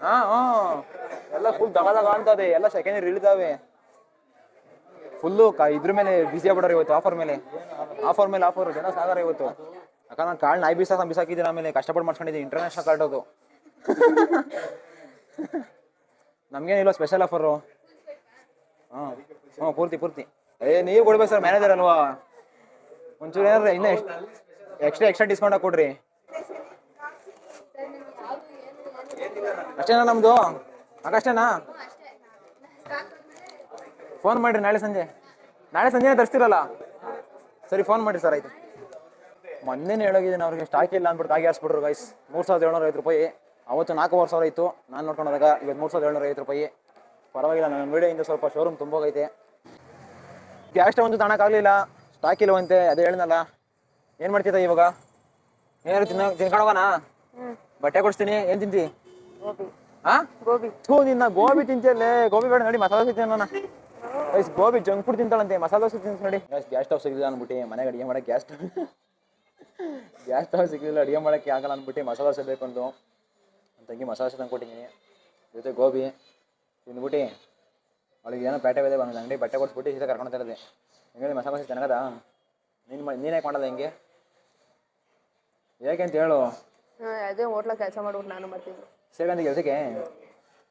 [SPEAKER 1] ಹಾ ಹಾ. ಎಲ್ಲ ಫುಲ್ ದಗ ದಗ ಅಂತದೆ. ಎಲ್ಲ ಸೆಕೆಂಡ್ ಇಳಿದಾವೆ. ಫುಲ್ಲು ಇದ್ರ ಮೇಲೆ ಬಿಸಿ ಆಗ್ಬಿಡೋರು ಇವತ್ತು ಆಫರ್ ಮೇಲೆ. ಆಫರ್ ಮೇಲೆ ಆಫರ್ ಜನ ಸಾಗರ ಇವತ್ತು. ಅಕ್ಕ, ನಾನು ಕಾಳು ನಾಯಿ ಬೀಸಾಕ ಬಿಸಾಕಿದ್ದೀನಿ ಆಮೇಲೆ ಕಷ್ಟಪಟ್ಟು ಮಾಡ್ಕೊಂಡಿದ್ದೀನಿ ಇಂಟರ್ನ್ಯಾಷನಲ್ ಕಾರ್ಡ್ ಅದು. ನಮ್ಗೇನಿಲ್ಲ ಸ್ಪೆಷಲ್ ಆಫರು ಹ್ಞೂ ಪೂರ್ತಿ ಪೂರ್ತಿ. ಏ, ನೀವು ಕೊಡ್ಬೇಕು ಸರ್ ಮ್ಯಾನೇಜರ್ ಅಲ್ವಾ? ಒಂಚೂರು ಏನಾರ ಇನ್ನ ಎಕ್ಸ್ಟ್ರಾ ಎಕ್ಸ್ಟ್ರಾ ಡಿಸ್ಕೌಂಟ್ ಕೊಡ್ರಿ. ಅಷ್ಟೇನಾ ನಮ್ದು? ಅಷ್ಟೇನಾ? ಫೋನ್ ಮಾಡ್ರಿ, ನಾಳೆ ಸಂಜೆ. ನಾಳೆ ಸಂಜೆನೇ ತರಿಸ್ತಿರಲ್ಲ? ಸರಿ ಫೋನ್ ಮಾಡಿರಿ ಸರ್, ಆಯ್ತು. ಮೊನ್ನೆನೇ ಹೇಳೋಗಿದ್ದೀನಿ ಅವ್ರಿಗೆ, ಸ್ಟಾಕ್ ಇಲ್ಲ ಅಂದ್ಬಿಟ್ಟು ತಾಗಿ ಹಾರಿಸ್ಬಿಟ್ರು ಗೈಸ್ ಮೂರು ಸಾವಿರದ ಏಳ್ನೂರ ಐವತ್ತು ರೂಪಾಯಿ. ಅವತ್ತು ನಾಲ್ಕೂವರೆ ಸಾವಿರ ಇತ್ತು. ನಾನು ನೋಡ್ಕೊಂಡಾಗ ಇವತ್ತು ಮೂರು ಸಾವಿರದ ಏಳ್ನೂರ ಐವತ್ತು ರೂಪಾಯಿ. ಪರವಾಗಿಲ್ಲ ನನ್ನ ಮೀಡಿಯಿಂದ ಸ್ವಲ್ಪ ಶೋರೂಮ್ ತುಂಬೋಗೈತೆ. ಗ್ಯಾಸ್ ಒಂದು ಅಂತೂ ತಗೊಳಕ್ಕಾಗಲಿಲ್ಲ ಸ್ಟಾಕ್ ಇಲ್ಲವಂತೆ ಅದೇ ಹೇಳಿದ್ನಲ್ಲ. ಏನು ಮಾಡ್ತಿದ್ದ ಇವಾಗ? ಏನಾದ್ರು ತಿನ್ನ ತಿನ್ಕೊಂಡೋಗೋಣ? ಬಟ್ಟೆ ಕೊಡಿಸ್ತೀನಿ ಏನು ತಿಂತಿ
[SPEAKER 2] ಗೋಬಿ.
[SPEAKER 1] ಹಾ
[SPEAKER 2] ಗೋಬಿ.
[SPEAKER 1] ಥೂ ನಿನ್ನ ಗೋಬಿ ತಿಂತಿಯಲ್ಲೇ ಗೋಬಿ ಬೇಡ ನೋಡಿ ಮಸಾಲೆ ದೋಸೆ ತಿನ್ನೋಣ. ಐಸ್ ಗೋಬಿ ಜಂಕ್ ಫುಡ್ ತಿಂತಾಳಂತೆ ಮಸಾಲೆ ದೋಸೆ ತಿನ್ಸ್ ನೋಡಿ. ಗ್ಯಾಸ್ ಸ್ಟವ್ ಸಿಗಲಿಲ್ಲ ಅಂದ್ಬಿಟ್ಟು ಮನೆಗೆ ಅಡುಗೆ ಮಾಡೋಕೆ ಗ್ಯಾಸ್ ಸ್ಟವ್ ಗ್ಯಾಸ್ ಸ್ಟವ್ ಸಿಗಲಿಲ್ಲ ಅಡುಗೆ ಮಾಡೋಕ್ಕೆ ಆಗಲ್ಲ ಅಂದ್ಬಿಟ್ಟು ಮಸಾಲೆ ದೋಸೆ ಬೇಕು ಅಂದು ನನ್ನ ತಂಗಿ ಮಸಾಲೆ ದೋಸೆ ತಂದು ಕೊಟ್ಟಿದ್ದೀನಿ ಜೊತೆ ಗೋಬಿ. ತಿಂದ್ಬಿಟ್ಟು ಅವಳಿಗೆ ಏನೋ ಪೇಟೆ ಇದೆ ಒಂದು ಅಂಗಡಿ ಬಟ್ಟೆ ಕೊಡಿಸ್ಬಿಟ್ಟು ಸೀದಾ ಕರ್ಕೊಂಡು ತರದೆ ಹೆಂಗೆ ಮಸಾಲೆ ಮಸಿ ಚೆನ್ನಾಗದ ನೀನು ನೀನು ಯಾಕೆ ಮಾಡಲ್ಲ ಹೆಂಗೆ? ಯಾಕೆ ಅಂತ ಹೇಳು.
[SPEAKER 2] ಅದೇ ಹೋಟ್ಲಾಗ ಕೆಲಸ ಮಾಡ್ಬಿಟ್ಟು ನಾನು ಮತ್ತೆ
[SPEAKER 1] ಸೇಗಂತ ಕೆಲಸಕ್ಕೆ?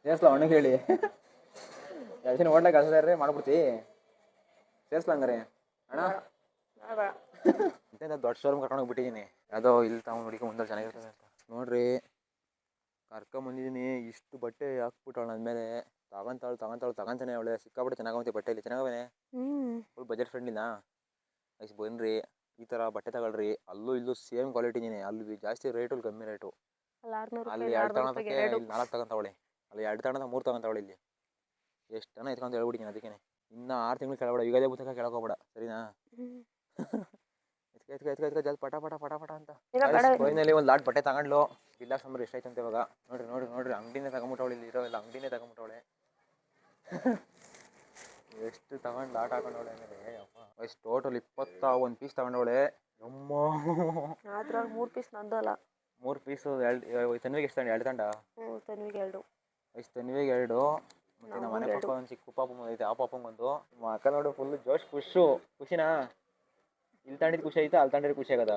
[SPEAKER 1] ಸೇರಿಸ್ಲ ಅಣ್ಣಗೆ ಹೇಳಿ. ಕೆಲಸ ಹೋಟ್ಲಾಗ ಕೆಲಸ ಇರ್ರಿ ಮಾಡ್ಬಿಡ್ತಿ. ಸೇರಿಸ್ಲ ಹಂಗಾರೆ. ಅಣ್ಣ? *laughs* ಇಂಥ ದೊಡ್ಡ ಶೋರೂಮ್ ಕರ್ಕೊಂಡು ಹೋಗ್ಬಿಟ್ಟಿದ್ದೀನಿ ಯಾವುದೋ ಇಲ್ಲಿ ತಗೊಂಡು ಹುಡುಕಿ ಮುಂದೆ ಚೆನ್ನಾಗಿರ್ತದೆ ಅಂತ. ನೋಡ್ರಿ. ಕರ್ಕೊಂಬಂದಿದ್ದೀನಿ ಇಷ್ಟು ಬಟ್ಟೆ ಹಾಕ್ಬಿಟ್ಟವಳು ಅಂದಮೇಲೆ ತಗೊಂತಾಳು ತಗೊಂತಾಳು ತಗೊಂತಾನೆ ಅವಳೆ. ಸಿಕ್ಕಾಬಿಟ್ಟು ಬಟ್ಟೆ ಬಟ್ಟೆಯಲ್ಲಿ
[SPEAKER 2] ಚೆನ್ನಾಗವನೆ
[SPEAKER 1] ಫುಲ್ ಬಜೆಟ್ ಫ್ರೆಂಡ್ಲಿನಾ ಐಸ್ ಬನ್ನಿರಿ ಈ ಥರ ಬಟ್ಟೆ ತಗೊಳ್ರಿ. ಅಲ್ಲೂ ಇಲ್ಲೂ ಸೇಮ್ ಕ್ವಾಲಿಟಿನೇ ಅಲ್ಲಿ ಜಾಸ್ತಿ ರೇಟು ಅಲ್ಲಿ ಕಮ್ಮಿ ರೇಟು
[SPEAKER 2] ಅಲ್ಲಿ
[SPEAKER 1] ಎರಡು ಇಲ್ಲಿ ನಾಲ್ಕು ತಗೊಂತವಳೆ ಅಲ್ಲಿ ಎರಡು ತಗೊಂಡ ಮೂರು ತಗೊಂತಾವಳಿ ಇಲ್ಲಿ. ಎಷ್ಟು ಜನ ಎತ್ಕೊಂತ ಹೇಳ್ಬಿಟ್ಟಿನಿ ಅದಕ್ಕೆ ಇನ್ನು ಆರು ತಿಂಗಳು ಕೆಳಬೇಡ ಯುಗಾದಿ ಪುಸ್ತಕ ಕೇಳಕೋಬೇಡ ಸರಿನಾ. *laughs* ಎತ್ಕ ಎತ್ಕ ಎತ್ಕ ಜಲ್ ಪಟ ಪಟ ಪಟ ಪಟ ಅಂತ. ಕೊಯ್ನಲ್ಲಿ ಒಂದು ಲಾಟ್ ಬಟ್ಟೆ ತಗೊಂಡ್ಲು. ಇಲ್ಲ ಸಂಬರ್ ಎಷ್ಟಾಯ್ತು ಅಂತ ಇವಾಗ. ನೋಡ್ರಿ ನೋಡ್ರಿ ನೋಡ್ರಿ ಅಂಗಡಿನೇ ತಗೊಂಬಿಟ್ಟವಳು ಇಲ್ಲಿ ಇರೋ ಇಲ್ಲ ಅಂಗಡಿನೇ ತಗೊಂಬಿಟ್ಟವಳೆ. *laughs* ಎಷ್ಟು ತಗೊಂಡು ಲಾಟ್ ಹಾಕೊಂಡವಳೆ ಅಂದರೆ ಅಪ್ಪ ಎಷ್ಟು ಟೋಟಲ್ ಇಪ್ಪತ್ತ ಒಂದು ಪೀಸ್ ತಗೊಂಡವಳೆ. ಅಮ್ಮ
[SPEAKER 2] ಅದ್ರಾಗ ಮೂರು ಪೀಸ್ ನಂದಲ್ಲ
[SPEAKER 1] ಮೂರು ಪೀಸು ಎರಡು ತನ್ವಿಗೆ ಎಷ್ಟು ತಂಡ ಎರಡು ತಂಡ
[SPEAKER 2] ತನ್ವಿಗೆ ಎರಡು.
[SPEAKER 1] ಇಷ್ಟು ತನ್ವಿಗೆ ಎರಡು. ಮತ್ತೆ ನಮ್ಮ ಮನೆ ಪಕ್ಕ ಒಂದು ಚಿಕ್ಕ ಪಾಪ ಐತೆ ಆ ಪಾಪಂಗೆ ಒಂದು. ನಮ್ಮ ಅಕ್ಕ ನೋಡು ಫುಲ್ ಜೋಶ್ ಖುಷು. ಖುಷಿನಾ? ಇಲ್ಲಿ ತಗೊಂಡಿದ್ದು ಖುಷಿ ಐತೆ? ಅಲ್ಲಿ ತಗೊಂಡಿದ್ದು ಖುಷಿ ಆಗದ?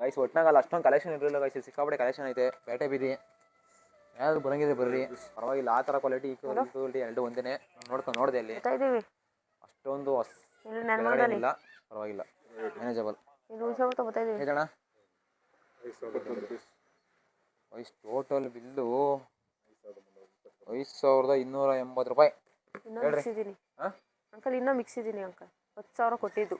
[SPEAKER 1] ಗೈಸ್ ಒಟ್ನಾಗಲ್ಲ ಅಷ್ಟೊಂದು ಕಲೆಕ್ಷನ್ ಇರಲಿಲ್ಲ ಗೈಸ್ ಸಿಕ್ಕಾಪಟ್ಟೆ ಕಲೆಕ್ಷನ್ ಐತೆ. ಪೇಟೆ ಬಿದ್ದಿ ಯಾರು ಬರಂಗಿದೆ ಬರ್ರಿ. ಪರವಾಗಿಲ್ಲ ಆ ಥರ ಕ್ವಾಲಿಟಿ ಈ ಕ್ವಾಲಿಟಿ ಎರಡು ಒಂದೇ ನೋಡ್ಕೊಂಡು ನೋಡಿದೆ ಅಲ್ಲಿ ಅಷ್ಟೊಂದು
[SPEAKER 2] ಇಲ್ಲಿ
[SPEAKER 1] ಪರವಾಗಿಲ್ಲ. ಮ್ಯಾನೇಜಬಲ್ ವೈಸ್ ಟೋಟಲ್ ಬಿಲ್ಲು ಐದು ಸಾವಿರದ ಇನ್ನೂರ ಎಂಬತ್ತು ರೂಪಾಯಿ.
[SPEAKER 2] ಅಂಕಲ್ ಇನ್ನೂ ಮಿಕ್ಸ್ ಇದ್ದೀನಿ. ಅಂಕಲ್ ಹತ್ತು ಸಾವಿರ ಕೊಟ್ಟಿದ್ದು.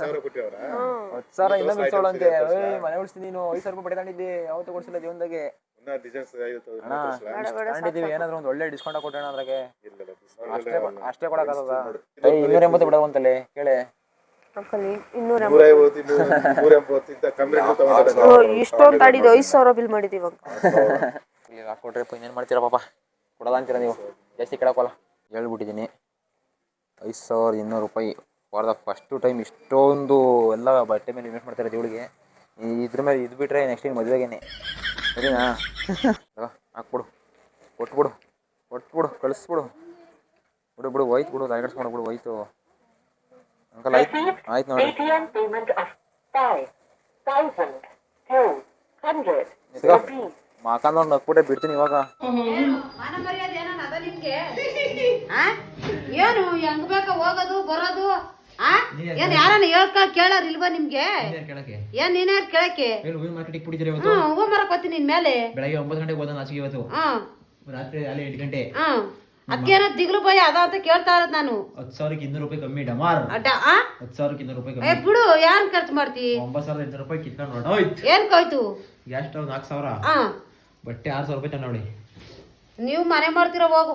[SPEAKER 3] ಸಾವಿರ ಕೊಟ್ಟಿವ್ರ?
[SPEAKER 2] ಹ್ಞೂ
[SPEAKER 1] ಹತ್ತು ಸಾವಿರ ಇನ್ನೂ ಮಿಕ್ಸೋಳು ಅಂತೆ ಏಯ್ ಮನೆ ಉಳಿಸ್ತೀನಿ ನೀನು. ಐದು ಸಾವಿರ ರೂಪಾಯಿ ಪಡೆದಾಣಿದ್ದೆ ಯಾವತ್ತೂ ಕೊಡ್ಸಿಲ್ಲ ಜೀವನದಾಗೆ.
[SPEAKER 3] ಇನ್ನ ಡಿಸೈನ್ಸ್ ಐವತ್ತು
[SPEAKER 1] ಅಣ್ಣ
[SPEAKER 2] ಬೇಡ ಬೇಡ
[SPEAKER 1] ತಗೊಂಡಿದ್ದೀವಿ. ಏನಾದ್ರು ಒಂದು ಒಳ್ಳೆ ಡಿಸ್ಕೌಂಟ್ ಕೊಟ್ಟೋಣ ಅದ್ರಾಗೆ.
[SPEAKER 3] ಇಲ್ಲ
[SPEAKER 1] ಅಷ್ಟೇ ಅಷ್ಟೇ ಕೊಡಕ್ಕಾಗದ ಇನ್ನೂರ ಎಂಬತ್ತು ಬಿಡವಂತಲ್ಲಿ. ಕೇಳೆ.
[SPEAKER 2] ಅಂಕಲ್ ಇನ್ನೂರ
[SPEAKER 3] ನೂರ ಐವತ್ತು ಇನ್ನೂರ ನೂರ ಎಂಬತ್ತಿಂತ ಕಮ್ಮಿ ರೇಟ್ ತಗೊಂಡ್ರೆ
[SPEAKER 2] ಓ ಇಷ್ಟೊಂದು ತಾಡಿದ್ದು ಐದು ಸಾವಿರ ಬಿಲ್ ಇವಾಗ *laughs*
[SPEAKER 1] ಇಲ್ಲಿ ಹಾಕೊಟ್ರಪ್ಪ ಇನ್ನೇನು ಮಾಡ್ತೀರಾ ಪಾಪ? ಕೊಡಲ್ಲ ಅಂತೀರಾ ನೀವು? ಜಾಸ್ತಿ ಕೇಳಕ್ಕಲ್ಲ ಹೇಳ್ಬಿಟ್ಟಿದ್ದೀನಿ. ಐದು ಸಾವಿರದ ಇನ್ನೂರು ರೂಪಾಯಿ. ಫಾರ್ ದ ಫಸ್ಟು ಟೈಮ್ ಇಷ್ಟೊಂದು ಎಲ್ಲ ಬಟ್ಟೆ ಮೇಲೆ ಇನ್ವೆಸ್ಟ್ ಮಾಡ್ತಾರೆ ಇವಳಿಗೆ. ಇದ್ರ ಮೇಲೆ ಇದು ಬಿಟ್ಟರೆ ನೆಕ್ಸ್ಟ್ ಇನ್ನು ಮದುವೆಗೇನೆ. ಸರಿನಾ? *laughs* ಹಾಕ್ಬಿಡು. ಕೊಟ್ಬಿಡು. ಕೊಟ್ಬಿಡು. ಕಳಿಸ್ಬಿಡು. ಬಿಡು ಬಿಡು. ಹೋಯ್ತು ಬಿಡು. ಲಾಯ್ಗಡ್ಸ್ಕೊಂಡು ಬಿಡು ಹೋಯ್ತು. ಅಂಕಲ್ ಆಯ್ತು. ಆಯ್ತು
[SPEAKER 4] ನೋಡಿ.
[SPEAKER 1] ಮಾಕಂದ್ ನಕ್ಬಿಟ್ಟೆ ಬಿಡ್ತೀನಿ ಇವಾಗ.
[SPEAKER 5] ಮಾನ ಮರ್ಯಾದೆ ಏನೋ ಅದ ನಿಮ್ಗೆ? ಆ? ಏನು ಹೆಂಗ್ ಬೇಕ ಹೋಗೋದು ಬರೋದು? ಆ? ಏನ್ ಯಾರನ್ನ ಹೇಳ್ಕ ಕೇಳಾರ ಇಲ್ವಾ ನಿಮ್ಗೆ? ಏನ್ ನೀನ್ಯಾರು ಕೇಳಕ್ಕೆ?
[SPEAKER 6] ಹೂವಿನ ಮಾರ್ಕೆಟಿಗೆ ಇವತ್ತು?
[SPEAKER 5] ಹ್ಮ್ ಹೂವ ಮರಕ್ ಹೋಗ್ತೀನಿ ನಿನ್ ಮೇಲೆ.
[SPEAKER 6] ಬೆಳಗ್ಗೆ ಒಂಬತ್ತು ಗಂಟೆಗೆ ಹೋದ ನಾಚಿಗೆ ಇವತ್ತು.
[SPEAKER 5] ಹ್ಮ್
[SPEAKER 6] ರಾತ್ರಿ ಅಲ್ಲಿ ಎಂಟು ಗಂಟೆ.
[SPEAKER 5] ಹ್ಮ್ ಅದಕ್ಕೇನೋ ದಿಗ್ಲು ಭಯ ಅದ ಅಂತ ಕೇಳ್ತಾ ಇರೋದ್ ನಾನು.
[SPEAKER 6] ಹತ್ತು ಸಾವಿರಕ್ಕೆ ಇನ್ನೂರು ರೂಪಾಯಿ ಕಮ್ಮಿ ಡಮಾರ್
[SPEAKER 5] ಅಡ್ಡ ಆ?
[SPEAKER 6] ಹತ್ತು ಸಾವಿರಕ್ಕೆ ಇನ್ನೂರು ರೂಪಾಯಿ
[SPEAKER 5] ಏ
[SPEAKER 6] ಕಮ್ಮಿ.
[SPEAKER 5] ಬಿಡು ಯಾನ್ ಖರ್ಚು ಮಾಡ್ತಿ?
[SPEAKER 6] ಒಂಬತ್ತು ಸಾವಿರದ ಎಂಟು ರೂಪಾಯಿ ಕಿತ್ಕೊಂಡು ಹೋಯ್ತು.
[SPEAKER 5] ಏನ್ ಕೋಯ್ತು?
[SPEAKER 6] ಗ್ಯಾಸ್ ಸ್ಟವ್ ನಾಲ್ಕು ಸಾವಿರ.
[SPEAKER 5] ಹಾ.
[SPEAKER 6] ಬಟ್ಟೆ ಆರು ಸಾವಿರ ರೂಪಾಯಿ ತಂದು ನೋಡಿ.
[SPEAKER 5] ನೀವು ಮನೆ ಮಾಡ್ತೀರ ಹೋಗು.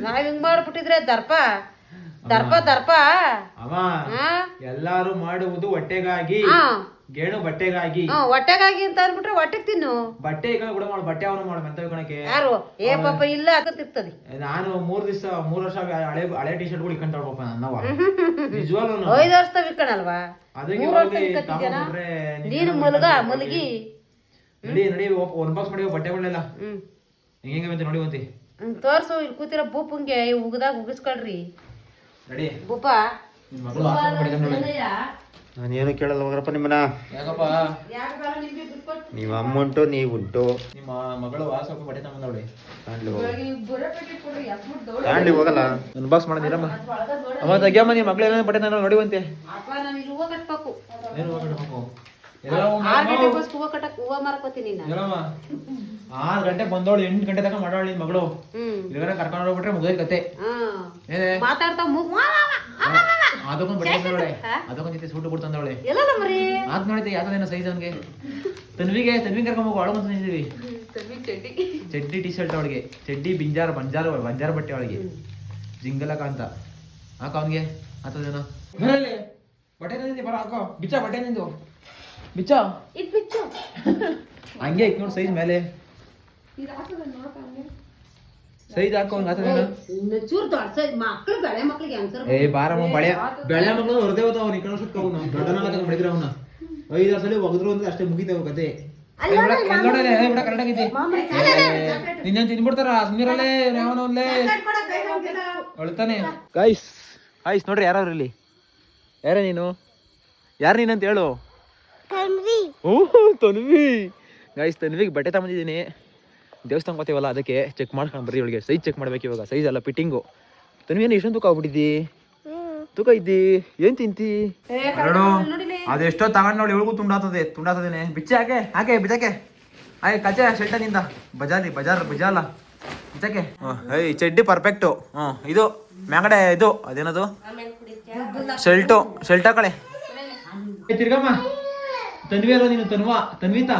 [SPEAKER 5] ನಾವ್ ಹಿಂಗ್ ಮಾಡ್ಬಿಟ್ಟಿದ್ರೆ ದರ್ಪ. ದರ್ಪ ದರ್ಪ.
[SPEAKER 6] ಅವ ಎಲ್ಲಾರು ಮಾಡುವುದು ಹೊಟ್ಟೆಗಾಗಿ ಗೇಣು ಬಟ್ಟೆಗಾಗಿ.
[SPEAKER 5] ಹೊಟ್ಟೆಗಾಗಿ ಅಂತ ಅಂದ್ಬಿಟ್ರೆ ಹೊಟ್ಟೆಗೆ ತಿನ್ನು.
[SPEAKER 6] ಬಟ್ಟೆ ಈಗ ಕೂಡ ಮಾಡು ಬಟ್ಟೆ ಅವನು ಮಾಡು ಮೆಂತ ಕಣಕ್ಕೆ.
[SPEAKER 5] ಯಾರು? ಏ ಪಾಪ ಇಲ್ಲ ಆಗತ್ತಿರ್ತದೆ
[SPEAKER 6] ನಾನು ಮೂರ್ ದಿವಸ ಮೂರ್ ವರ್ಷ ಹಳೆ ಹಳೆ ಟಿ ಶರ್ಟ್ಗಳು ಇಕ್ಕಂತ ಪಾಪ ನನ್ನವ ನಿಜವಾಗ್ಲೂ
[SPEAKER 5] ಐದು ವರ್ಷ
[SPEAKER 6] ಇಕ್ಕಣಲ್ವಾ
[SPEAKER 5] ನೀನು ಮಲಗ ಮಲಗಿ.
[SPEAKER 6] ನಡಿ ನಡಿ ಒನ್ ಬಾಕ್ಸ್ ಮಾಡಿ ಬಟ್ಟೆಗಳನ್ನೆಲ್ಲ ಹೆಂಗೆ ಬಂತೆ ನೋಡಿ ಬಂತಿ.
[SPEAKER 5] ತೋರ್ಸು ಇಲ್ಲಿ ಕೂತಿರೋ ಬೂಪಂಗೆ ಉಗದಾಗ ಉಗಿಸ್ಕೊಳ್ರಿ.
[SPEAKER 6] ನಿಮ್ಮ ಮಗಳು
[SPEAKER 7] ನಾನೇನು ಕೇಳಲ್ಲ ಹೋಗ್ರಪ್ಪ ನಿಮ್ಮನ್ನ.
[SPEAKER 6] ಯಾಕಪ್ಪ?
[SPEAKER 7] ನೀವು ಅಮ್ಮುಂಟು ನೀವುಂಟು
[SPEAKER 6] ನಿಮ್ಮ ಮಗಳು ಆ ಸ್ವಲ್ಪ ಬಟ್ಟೆ ತಗೊಂಡವಳೆ
[SPEAKER 7] ತಾಂಡ್ಲಿ ಹೋಗಲ್ಲ. ತಾಂಡ್ಲಿ ಹೋಗಲ್ಲ
[SPEAKER 6] ಅನ್ಬಾಕ್ಸ್ ಮಾಡೋದಿರಮ್ಮ ಅಮ್ಮ ತೆಗಿಯಮ್ಮ ನಿಮ್ಮ ಮಗಳು ಏನೇನು ಬಟ್ಟೆ ನಾನು ನೋಡಿವಂತೆ.
[SPEAKER 5] ಅಪ್ಪ ನಾನು ಇಲ್ಲಿ ಹೂವ ಕಟ್ಬೇಕು.
[SPEAKER 6] ಏನು ಎಲ್ಲೋ
[SPEAKER 5] ಹೂವ ಕಟ್ಟಕ್ ಹೂವ ಮಾರಕೋತೀನಿ ನಾನು.
[SPEAKER 6] ಎಲ್ಲಮ್ಮ ಆರು ಗಂಟೆ ಬಂದವಳು ಎಂಟು ಗಂಟೆ ತನಕ ಮಾಡೋಳು ನಿನ್ ಮಗಳು ಇವಾಗ ಕರ್ಕೊಂಡು ಹೋಗ್ಬಿಟ್ರೆ ಮುಗಿದ ಕತೆ.
[SPEAKER 5] ಹಾ
[SPEAKER 6] ಏನೇ
[SPEAKER 5] ಮಾತಾಡ್ತಾ ಮುಗ್
[SPEAKER 1] ಅದಕ್ಕೊಂದು ಬಟ್ಟೆ ತಂದವಳೆ. ಅದಕ್ಕೊಂದು ಜೊತೆ ಸೂಟು ಕೂಡ ತಂದವಳೆ. ಆತ್ ನೋಡಿದ್ದೆ ಯಾವ್ದೇನೋ ಸೈಜ್ ಅವನಿಗೆ. ತನ್ವಿಗೆ ತನ್ವಿ ಕರ್ಕೊಂಡ್ ಹೋಗು ಅವಳು ಅಂತ ನಿಂತಿವಿ ಚಡ್ಡಿ. ಟಿ ಶರ್ಟ್ ಅವಳಿಗೆ. ಚಡ್ಡಿ ಬಿಂಜಾರ ಬಂಜಾರ ಬಂಜಾರ ಬಟ್ಟೆ ಅವಳಿಗೆ. ಜಿಂಗಲಕ ಕಾಂತ. ಹಾಕ ಅವನಿಗೆ. ಆತದೇನೋ ಬಟ್ಟೆ ತಂದಿದ್ದೆ ಬರ ಹಾಕೋ. ಬಿಚ್ಚ ಬಟ್ಟೆ ನಿಂದು. ಬಿಚ್ಚ. ಹಂಗೆ ಐತ್ ನೋಡಿ ಸೈಜ್ ಮೇಲೆ. ಸೈಜ್ ಹಾಕೋ ಹಂಗ ಆತದೇನೋ
[SPEAKER 5] ಚೂರು ದೊಡ್ಡ ಸೈಜ್ ಮಕ್ಳು ಬೆಳೆ ಮಕ್ಳಿಗೆ ಹೆಂಗ್
[SPEAKER 1] ಏ ಬಾರಮ್ಮ ಬಳೆ. ಬೆಳೆ ಮಕ್ಕಳು ಹೊರದೇ ಹೋತಾವ ಅವ್ನು ಈ ಕಡೆ ಸುತ್ತ ಅವ್ನು ದೊಡ್ಡನಾಗ ಮಾಡಿದ್ರೆ ಅವನ್ನ. ಐದಾರು ಸಲ ಒಗದ್ರು ಅಂದ್ರೆ ಅಷ್ಟೇ ಮುಗಿತಾವ ಕತೆ. ಕರೆಕ್ಟ್ ಆಗೈತಿ ನಿನ್ನ ತಿನ್ಬಿಡ್ತಾರ ಅಳ್ತಾನೆ. ಗಾಯ್ಸ್ ಗಾಯ್ಸ್ ನೋಡ್ರಿ ಯಾರು ಇಲ್ಲಿ? ಯಾರ ನೀನು? ಯಾರು ನೀನಂತ ಹೇಳು? ಓಹ್ ತನ್ವಿ. ಗಾಯ್ಸ್ ತನ್ವಿಗೆ ಬಟ್ಟೆ ತಗೊಂಡಿದ್ದೀನಿ ದೇವಸ್ಥಾನ ಹೋಗ್ತೀವಲ್ಲ ಅದಕ್ಕೆ ಚೆಕ್ ಮಾಡ್ಕೊಂಡು ಬರ್ರಿ ಇವಳಿಗೆ. ಸೈಜ್ ಚೆಕ್ ಮಾಡ್ಬೇಕು ಇವಾಗ ಸೈಜ್ ಅಲ್ಲ ಫಿಟ್ಟಿಂಗು ತನ್ವಿ ಏನು ಇಷ್ಟೊಂದು ತೂಕ ಆಗ್ಬಿಟ್ಟಿದ್ದಿ? ತೂಕ ಇದ್ದಿ? ಏನ್ ತಿಂತಿ? ಎರಡು ಅದೆಷ್ಟೋ ತಗೊಂಡ್ ನೋಡಿ ಇವಳಿಗೂ ತುಂಡಾತದೆ ತುಂಡಾತದೇನೆ. ಬಿಚ್ಚೆ ಹಾಕೆ ಹಾಕೆ ಬಿಚ್ಚಕ್ಕೆ. ಆಯ್ ಕಚೆ ಶೆಟ್ಟನಿಂದ ಬಜಾರಿ ಬಜಾರ್ ಬಜಾಲ ಬಿಚ್ಚಕ್ಕೆ. ಹೈ ಚಡ್ಡಿ ಪರ್ಫೆಕ್ಟು ಹ್ಞೂ ಇದು ಮ್ಯಾಂಗಡೆ ಇದು ಅದೇನದು? ಶೆಲ್ಟು ಶೆಲ್ಟ ಕಳೆ ತಿರ್ಗಮ್ಮ. ತನ್ವಿ ಅಲ್ಲ ನೀನು ತನ್ವಾ? ತನ್ವಿತಾ?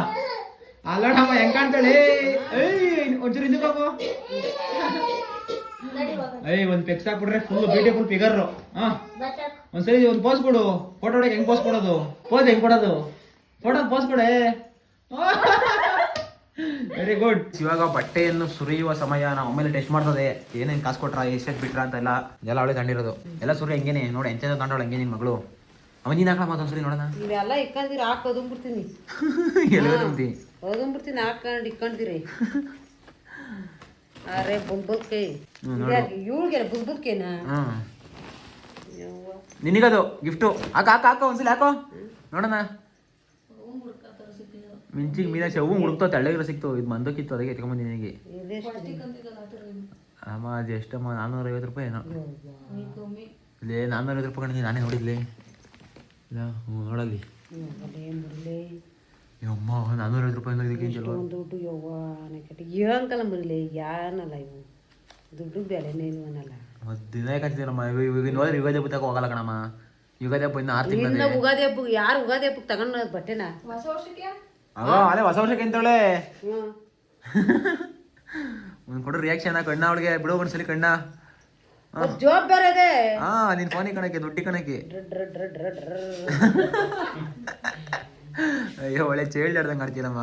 [SPEAKER 1] ಅಲ್ಲಡಮ್ಮ ಹೆಂಗ್ ಕಾಣ್ತಾಳೆ? ಒಂಚೂರು ಹಿಂದಕ್ಕೆ ಹೋಗು. ಏಯ್, ಒಂದ್ ಪೆಕ್ಸ್ ಹಾಕ್ಬಿಟ್ರೆ ಫುಲ್ ಬ್ಯೂಟಿಫುಲ್ ಫಿಗರ್ ಹಾ. ಒಂದ್ಸರಿ ಒಂದ್ ಪೋಸ್ ಕೊಡು. ಫೋಟೋ ಹೆಂಗ್ ಪೋಸ್ ಕೊಡೋದು? ಪೋಸ್ ಹೆಂಗ್ ಕೊಡೋದು? ಫೋಟೋ ಪೋಸ್ ಕೊಡೆ. ವೆರಿ ಗುಡ್ ಇವಾಗ ಬಟ್ಟೆಯನ್ನು ಸುರಿಯುವ ಸಮಯ ನಾವು ಆಮೇಲೆ ಟೆಸ್ಟ್ ಮಾಡ್ತದೆ. ಏನೇನ್ ಕಾಸು ಕೊಟ್ರ, ಎಷ್ಟು ಬಿಟ್ರ ಅಂತ ಎಲ್ಲ ಎಲ್ಲ ಅವಳೆ ತಂಡಿರೋದು ಎಲ್ಲ ಸುರಿ ಹೆಂಗೇನೆ. ನೋಡಿ ಎಂಚ ತಂಡೋಳು ಹಂಗೆ ನಿನ್ ಮಗಳು. ಅವ ನೀನ್ ಹಾಕಳ ಮತ್ತೊಂದ್ಸರಿ ನೋಡೋಣ.
[SPEAKER 5] ಇವೆಲ್ಲ ಇಕ್ಕಂದಿರ ಹಾಕ್ ಒದಂಬಿಡ್ತೀನಿ *laughs*
[SPEAKER 1] ಎಲ್ಲ
[SPEAKER 5] ಒದಂಬಿಡ್ತೀನಿ ಹಾಕೊಂಡು ಇಕ್ಕಂದಿರಿ *laughs* ಅರೆ ಬುಲ್ಬುಲ್ಕೈ ಇವಳಿಗೆ ಬುಲ್ಬುಲ್ಕೇನಾ
[SPEAKER 1] ಹ್ಮ್ ನಿನಗದು ಗಿಫ್ಟು. ಹಾಕ ಹಾಕ ಹಾಕ ಒಂದ್ಸಲ ಹಾಕೋ. ನೋಡೋಣ. ಮಿಂಚಿಗೆ ಮೀನ ಶವು ಹುಡುಕ್ತೋ ತೆಳ್ಳಗಿರೋ ಸಿಕ್ತು. ಇದು ಮಂದಕ್ಕಿತ್ತು ಅದಕ್ಕೆ ಎತ್ಕೊಂಬಂದಿ ನಿನಗೆ. ಅಮ್ಮ ಅದು ಎಷ್ಟಮ್ಮ? ನಾನ್ನೂರ ಐವತ್ತು ರೂಪಾಯಿ ಏನೋ ಇಲ್ಲೇ ನಾನ್ನೂರ ಐವತ್ತು ರೂಪಾಯಿ ಕಂಡಿದ್ದೀನಿ ನಾನೇ ನೋಡಿದ್ಲಿ. ಇಲ್ಲ ಏನು ನೋಡಲ್ಲಿ? ಅಮ್ಮ ನಾನ್ನೂರ ಐವತ್ತು ರೂಪಾಯಿ ಇದಕ್ಕೆ ಒಂದು
[SPEAKER 5] ದುಡ್ಡು ಯವ್ವ ಕೆಟ್ಟ ಏನಕಲ್ಲ ಮರಿಲಿ ಯಾನಲ್ಲ ಇವು? ದುಡ್ಡು ಬೆಲೆನೇ ಇಲ್ವನಲ್ಲ
[SPEAKER 1] ಒಂದು ದಿನ ಕಟ್ಟಿದ್ದೀನಮ್ಮ ಇವಾಗ ನೋಡಿದ್ರೆ ಯುಗಾದಿ ಹಬ್ಬದಾಗ ಹೋಗಲ್ಲ ಕಣಮ್ಮ. ಯುಗಾದಿ ಹಬ್ಬ ಇನ್ನು ಆರು ತಿಂಗಳು
[SPEAKER 5] ಉಗಾದಿ ಹಬ್ಬಕ್ಕೆ ಯಾರು ಉಗಾದಿ ಹಬ್ಬಕ್ಕೆ ತಗೊಂಡು ಬಟ್ಟೆನ?
[SPEAKER 1] ಅವ ಅದೇ ಹೊಸ ವರ್ಷಕ್ಕೆ ಅಂತವಳೆ
[SPEAKER 5] ಹ್ಮ್. *laughs*
[SPEAKER 1] ಒಂದು ಕೊಡು ರಿಯಾಕ್ಷನ್ ಕಣ್ಣ ಅವಳಿಗೆ. ಬಿಡು ಒಂದ್ಸಲಿ ಕಣ್ಣ.
[SPEAKER 5] ಅದ್ ಜಾಬ್ ಬೇರೆ ಇದೆ
[SPEAKER 1] ಹಾ ನಿನ್ ಫೋನಿಗೆ ಕಣಕ್ಕೆ ದುಡ್ಡಿ ಕಣಕ್ಕೆ. *laughs* ಅಯ್ಯೋ ಒಳ್ಳೆ ಚೈಲ್ಡ್ ಆಡ್ದಂಗೆ ಆಡ್ತೀನಮ್ಮ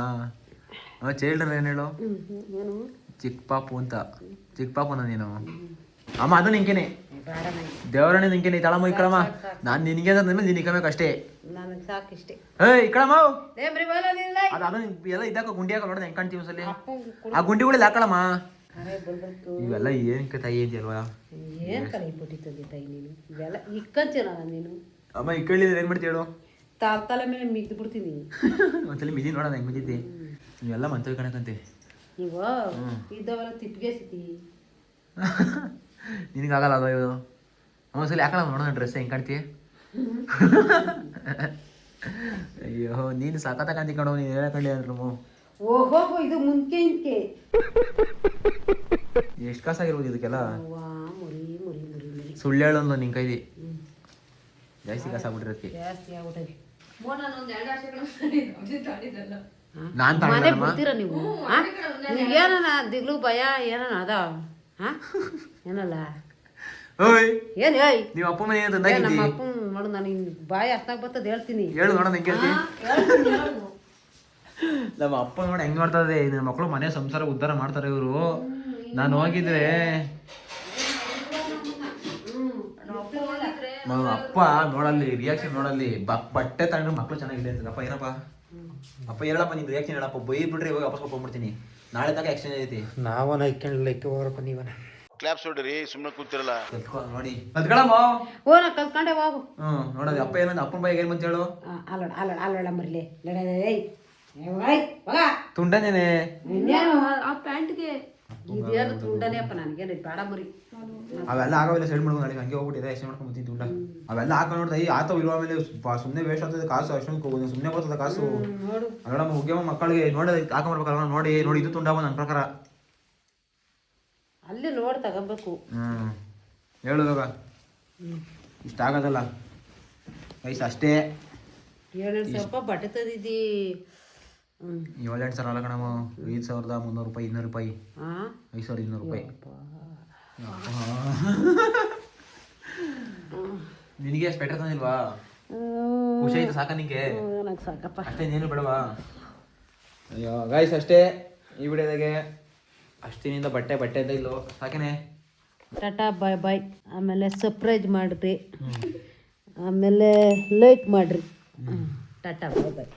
[SPEAKER 1] ಅವ ಚೈಲ್ಡ್ ಏನ್ ಏನು ಹೇಳು? ಚಿಕ್ಕ ಪಾಪು ಅಂತ. ಚಿಕ್ಕ ಪಾಪುನ ನೀನು. ಅಮ್ಮ ಅದು ನಿಂಕೇನೆ. ದೇವರಣ್ಣ ನಿಂಕೇನೆ ತಳಮ್ಮ ಇಕ್ಕಳಮ್ಮ ನಾನು ನಿನಗೆ ಅಂದ್ರೆ ನಿನಗೆ ಇಕ್ಕಬೇಕು ಅಷ್ಟೇ.
[SPEAKER 5] ನನಗೆ ಸಾಕಿಷ್ಟೇ. ಏ ಬಲ್ಲ
[SPEAKER 1] ಅದು ಅದು ಎಲ್ಲ ಇದ್ದಾಕ ಗುಂಡಿ ಹಾಕ ನೋಡೋಣ ಹೆಂಗ್ ಕಾಣ್ತೀವಿ ಸಲ ಆ ಗುಂಡಿಗಳಲ್ಲಿ ಹಾಕಳಮ್ಮ. ಇವೆಲ್ಲ ಏನ್ ತಾಯಿ ಅಂತೀಯಲ್ವಾ?
[SPEAKER 5] ಏನ್ ಪುಟ್ಟಿ ಬಿಟ್ಟಿರ್ತದೆ ತಾಯಿ ನೀನು? ಇವೆಲ್ಲ ಇಕ್ಕಂತೀನ ನೀನು?
[SPEAKER 1] ಅಮ್ಮ ಇಕ್ಕಳಿದ್ರೆ ಏನ್ ಮಾಡ್ತೀಯ ಹೇಳು?
[SPEAKER 5] ತಾಲ್ ತಲೆ ಮೇಲೆ ಮಿದ್ದು ಬಿಡ್ತೀನಿ. *laughs*
[SPEAKER 1] ಒಂದ್ಸಲ ಮಿದಿ *laughs* ನೋಡೋಣ ಹೆಂಗ್ ಮಿದಿದ್ದಿ ನೀವೆಲ್ಲ ಮಂತ್ರ ಕಣಕಂತೆ.
[SPEAKER 5] ನೀವು ಇದ್ದವೆಲ್ಲ ತಿಪ್ಪಿಗೆ ಸಿತಿ
[SPEAKER 1] ನಿನಗಾಗಲ್ಲ ಅದು ಇದು ಒಂದ್ಸಲಿ ಯಾಕಲ್ಲ ನೋಡೋಣ ಡ್ರೆಸ್ ಹೆಂಗ್ ಕಾಣ್ತೀಯ ಅಯ್ಯೋ ನೀನು ಸಖತ್ತ ಕಾಂತಿ ಕಣೋ ನೀನು ಹೇಳಕಂಡಿ ಅಂದ್ರು
[SPEAKER 5] ಓಹೋ ಇದು ಮುಂದ್ಕೆ
[SPEAKER 1] ಎಷ್ಟು ಕಾಸಾಗಿರ್ಬೋದು ಇದಕ್ಕೆಲ್ಲ?
[SPEAKER 5] ಅವ್ವಾ, ಮುರಿ ಮುರಿ ಮುರಿ ಮುರಿ.
[SPEAKER 1] ಸುಳ್ಳು ಹೇಳೋದು ನಿನ್ ಕೈದಿ ಜಾಸ್ತಿ ಕಾಸಾಗ್ಬಿಟ್ಟಿರೋದಕ್ಕೆ
[SPEAKER 5] ಜಾಸ್ತಿ
[SPEAKER 1] ನಾನ್
[SPEAKER 5] ಮನೆ
[SPEAKER 1] ತಗೊಂಡಮ್ಮ
[SPEAKER 5] ಬಿಡ್ತೀರ ನೀವು? ಆ? ನಿಮ್ಗ್ ಏನನ ದಿಗ್ಲು ಭಯ ಏನನ ಅದ? ಹಾ? ಏನಲ್ಲ?
[SPEAKER 1] ಓಯ್!
[SPEAKER 5] ಏನ್ ಹೇಯ್
[SPEAKER 1] ನೀವು ಅಪ್ಪ ಮನೆ ತಂದಾಗಿದ್ದಿ
[SPEAKER 5] ನಮ್ಮ ಅಪ್ಪ ನೋಡು ನಾನು ಹಿಂಗ್ ಬಾಯಿ ಅರ್ಥಾಗ ಬರ್ತದ ಹೇಳ್ತೀನಿ.
[SPEAKER 1] ಹೇಳು ನೋಡೋಣ ಹೆಂಗ್ ಹೇಳ್ತಿ? ನಮ್ಮ ಅಪ್ಪ ನೋಡಿ ಹೆಂಗ್ ಮಾಡ್ತದೆ ನನ್ನ ಮಕ್ಕಳು ಮನೆ ಸಂಸಾರ ಉದ್ಧಾರ ಮಾಡ್ತಾರೆ ಇವರು. ನಾನು ಹೋಗಿದ್ರೆ ನಮ್ಮ ಅಪ್ಪ ನೋಡಲ್ಲಿ ರಿಯಾಕ್ಷನ್ ನೋಡಲ್ಲಿ ಬ- ಬಟ್ಟೆ ತಗೊಂಡು ಮಕ್ಕಳು ಚೆನ್ನಾಗಿದೆ ಅಂತ ಅಪ್ಪ ಏನಪ್ಪ? ಅಪ್ಪ ಹೇಳಪ್ಪ ನಿನ್ ರಿಯಾಕ್ಷನ್ ಹೇಳಪ್ಪ. ಬೈ ಬಿಡ್ರಿ ಇವಾಗ ವಾಪಸ್ ಹೋಗ್ಬಿಡ್ತೀನಿ ನಾಳೆ ತನಕ ಎಕ್ಸ್ಚೇಂಜ್ ಐತಿ
[SPEAKER 7] ನಾವನ ಇಕ್ಕೊಂಡಿಲ್ಲ ಇಕ್ಕ ಹೋಗ್ರಪ್ಪ ನೀವನ.
[SPEAKER 8] ಕ್ಲಾಪ್ಸ್ ಹೊಡ್ರಿ ಸುಮ್ಮನೆ ಕೂತಿರಲ್ಲ.
[SPEAKER 1] ನೋಡಿ. ಕಲ್ತ್ಕೊಳಮ್ಮ
[SPEAKER 5] ಓ ನಾ ಕಲ್ತ್ಕೊಂಡೆ ಹೋಗು
[SPEAKER 1] ಹ್ಮ್ ನೋಡೋದು ಅಪ್ಪ ಏನಂದ ಅಪ್ಪನ ಬಾಯಿಗೆ ಏನು ಬಂತ ಹೇಳು?
[SPEAKER 5] ಅಲ್ಲ ಅಲ್ಲ ಅಲ್ಲೋಡ ಮರ್ಲಿ ಏಯ್.
[SPEAKER 1] ತುಂಡನೇನೆ.
[SPEAKER 5] ಆ ಪ್ಯಾಂಟ್ಗೆ ಇದೇನು ತುಂಡನೇ ಅಪ್ಪ ನನಗೇನು ಬೇಡ ಮರಿ.
[SPEAKER 1] ಅವೆಲ್ಲ ಆಗೋಲ್ಲ ಸೈಡ್ ಮಾಡ್ಕೊಂಡು ನಾಳೆ ಹಂಗೆ ಹೋಗ್ಬಿಟ್ಟಿದೆ ಎಷ್ಟೇ ಮಾಡ್ಕೊಂಡು ಬರ್ತೀನಿ ತುಂಡ. ಅವೆಲ್ಲ ಹಾಕೊಂಡು ನೋಡ್ತಾ ಈ ಆತ ಇರುವ ಆಮೇಲೆ ಸುಮ್ಮನೆ ವೇಸ್ಟ್ ಆಗ್ತದೆ ಕಾಸು ಅಷ್ಟೊಂದು ಸುಮ್ಮನೆ ಬರ್ತದೆ ಕಾಸು.
[SPEAKER 5] ನೋಡು.
[SPEAKER 1] ಅಲ್ಲ ನಮ್ಮ ಹುಗ್ಗಮ್ಮ ಮಕ್ಕಳಿಗೆ ನೋಡಿ ಹಾಕೊಂಬರ್ಬೇಕಲ್ಲ ನೋಡಿ ನೋಡಿ ಇದು ತುಂಡ ನನ್ನ ಪ್ರಕಾರ.
[SPEAKER 5] ಅಲ್ಲಿ ನೋಡಿ ತಗೋಬೇಕು.
[SPEAKER 1] ಹ್ಮ್. ಹೇಳು ಇವಾಗ. ಇಷ್ಟ ಆಗೋದಲ್ಲ. ವಯಸ್ಸು ಅಷ್ಟೇ.
[SPEAKER 5] ಸ್ವಲ್ಪ ಬಟ್ಟೆ ತಂದಿದ್ದಿ ಹ್ಞೂ
[SPEAKER 1] ಏಳೆಂಟು ಸಾವಿರ ಅಲ್ಲ ಕಣಮ್ಮ. ಐದು ಸಾವಿರದ ಮುನ್ನೂರು ರೂಪಾಯಿ ಇನ್ನೂರು ರೂಪಾಯಿ.
[SPEAKER 5] ಹಾಂ
[SPEAKER 1] ಐದು ಸಾವಿರದ ಇನ್ನೂರು ರೂಪಾಯಿ. ನಿನಗೆ ಸ್ವೆಟರ್ ತಂದಿಲ್ವಾ ಖುಷಿ ಆಯ್ತು ಸಾಕ ನಿಂಗೆ?
[SPEAKER 5] ನಂಗೆ ಸಾಕಪ್ಪ.
[SPEAKER 1] ಅಷ್ಟೇ ಇನ್ನೇನು ಬೇಡವಾ? ಅಯ್ಯೋ ಗಾಯ್ಸ್ ಅಷ್ಟೇ. ಈ ವಿಡಿಯೋದಾಗೆ ಅಷ್ಟಿನಿಂದ ಬಟ್ಟೆ ಬಟ್ಟೆ ಅಂತ ಇಲ್ಲೋ. ಸಾಕೇನೆ?
[SPEAKER 5] ಟಾಟಾ ಬಾಯ್ ಬಾಯ್ ಆಮೇಲೆ ಸರ್ಪ್ರೈಸ್ ಮಾಡಿರಿ. ಆಮೇಲೆ ಲೈಕ್ ಮಾಡಿರಿ. ಟಾಟಾ ಬಾಯ್ ಬಾಯ್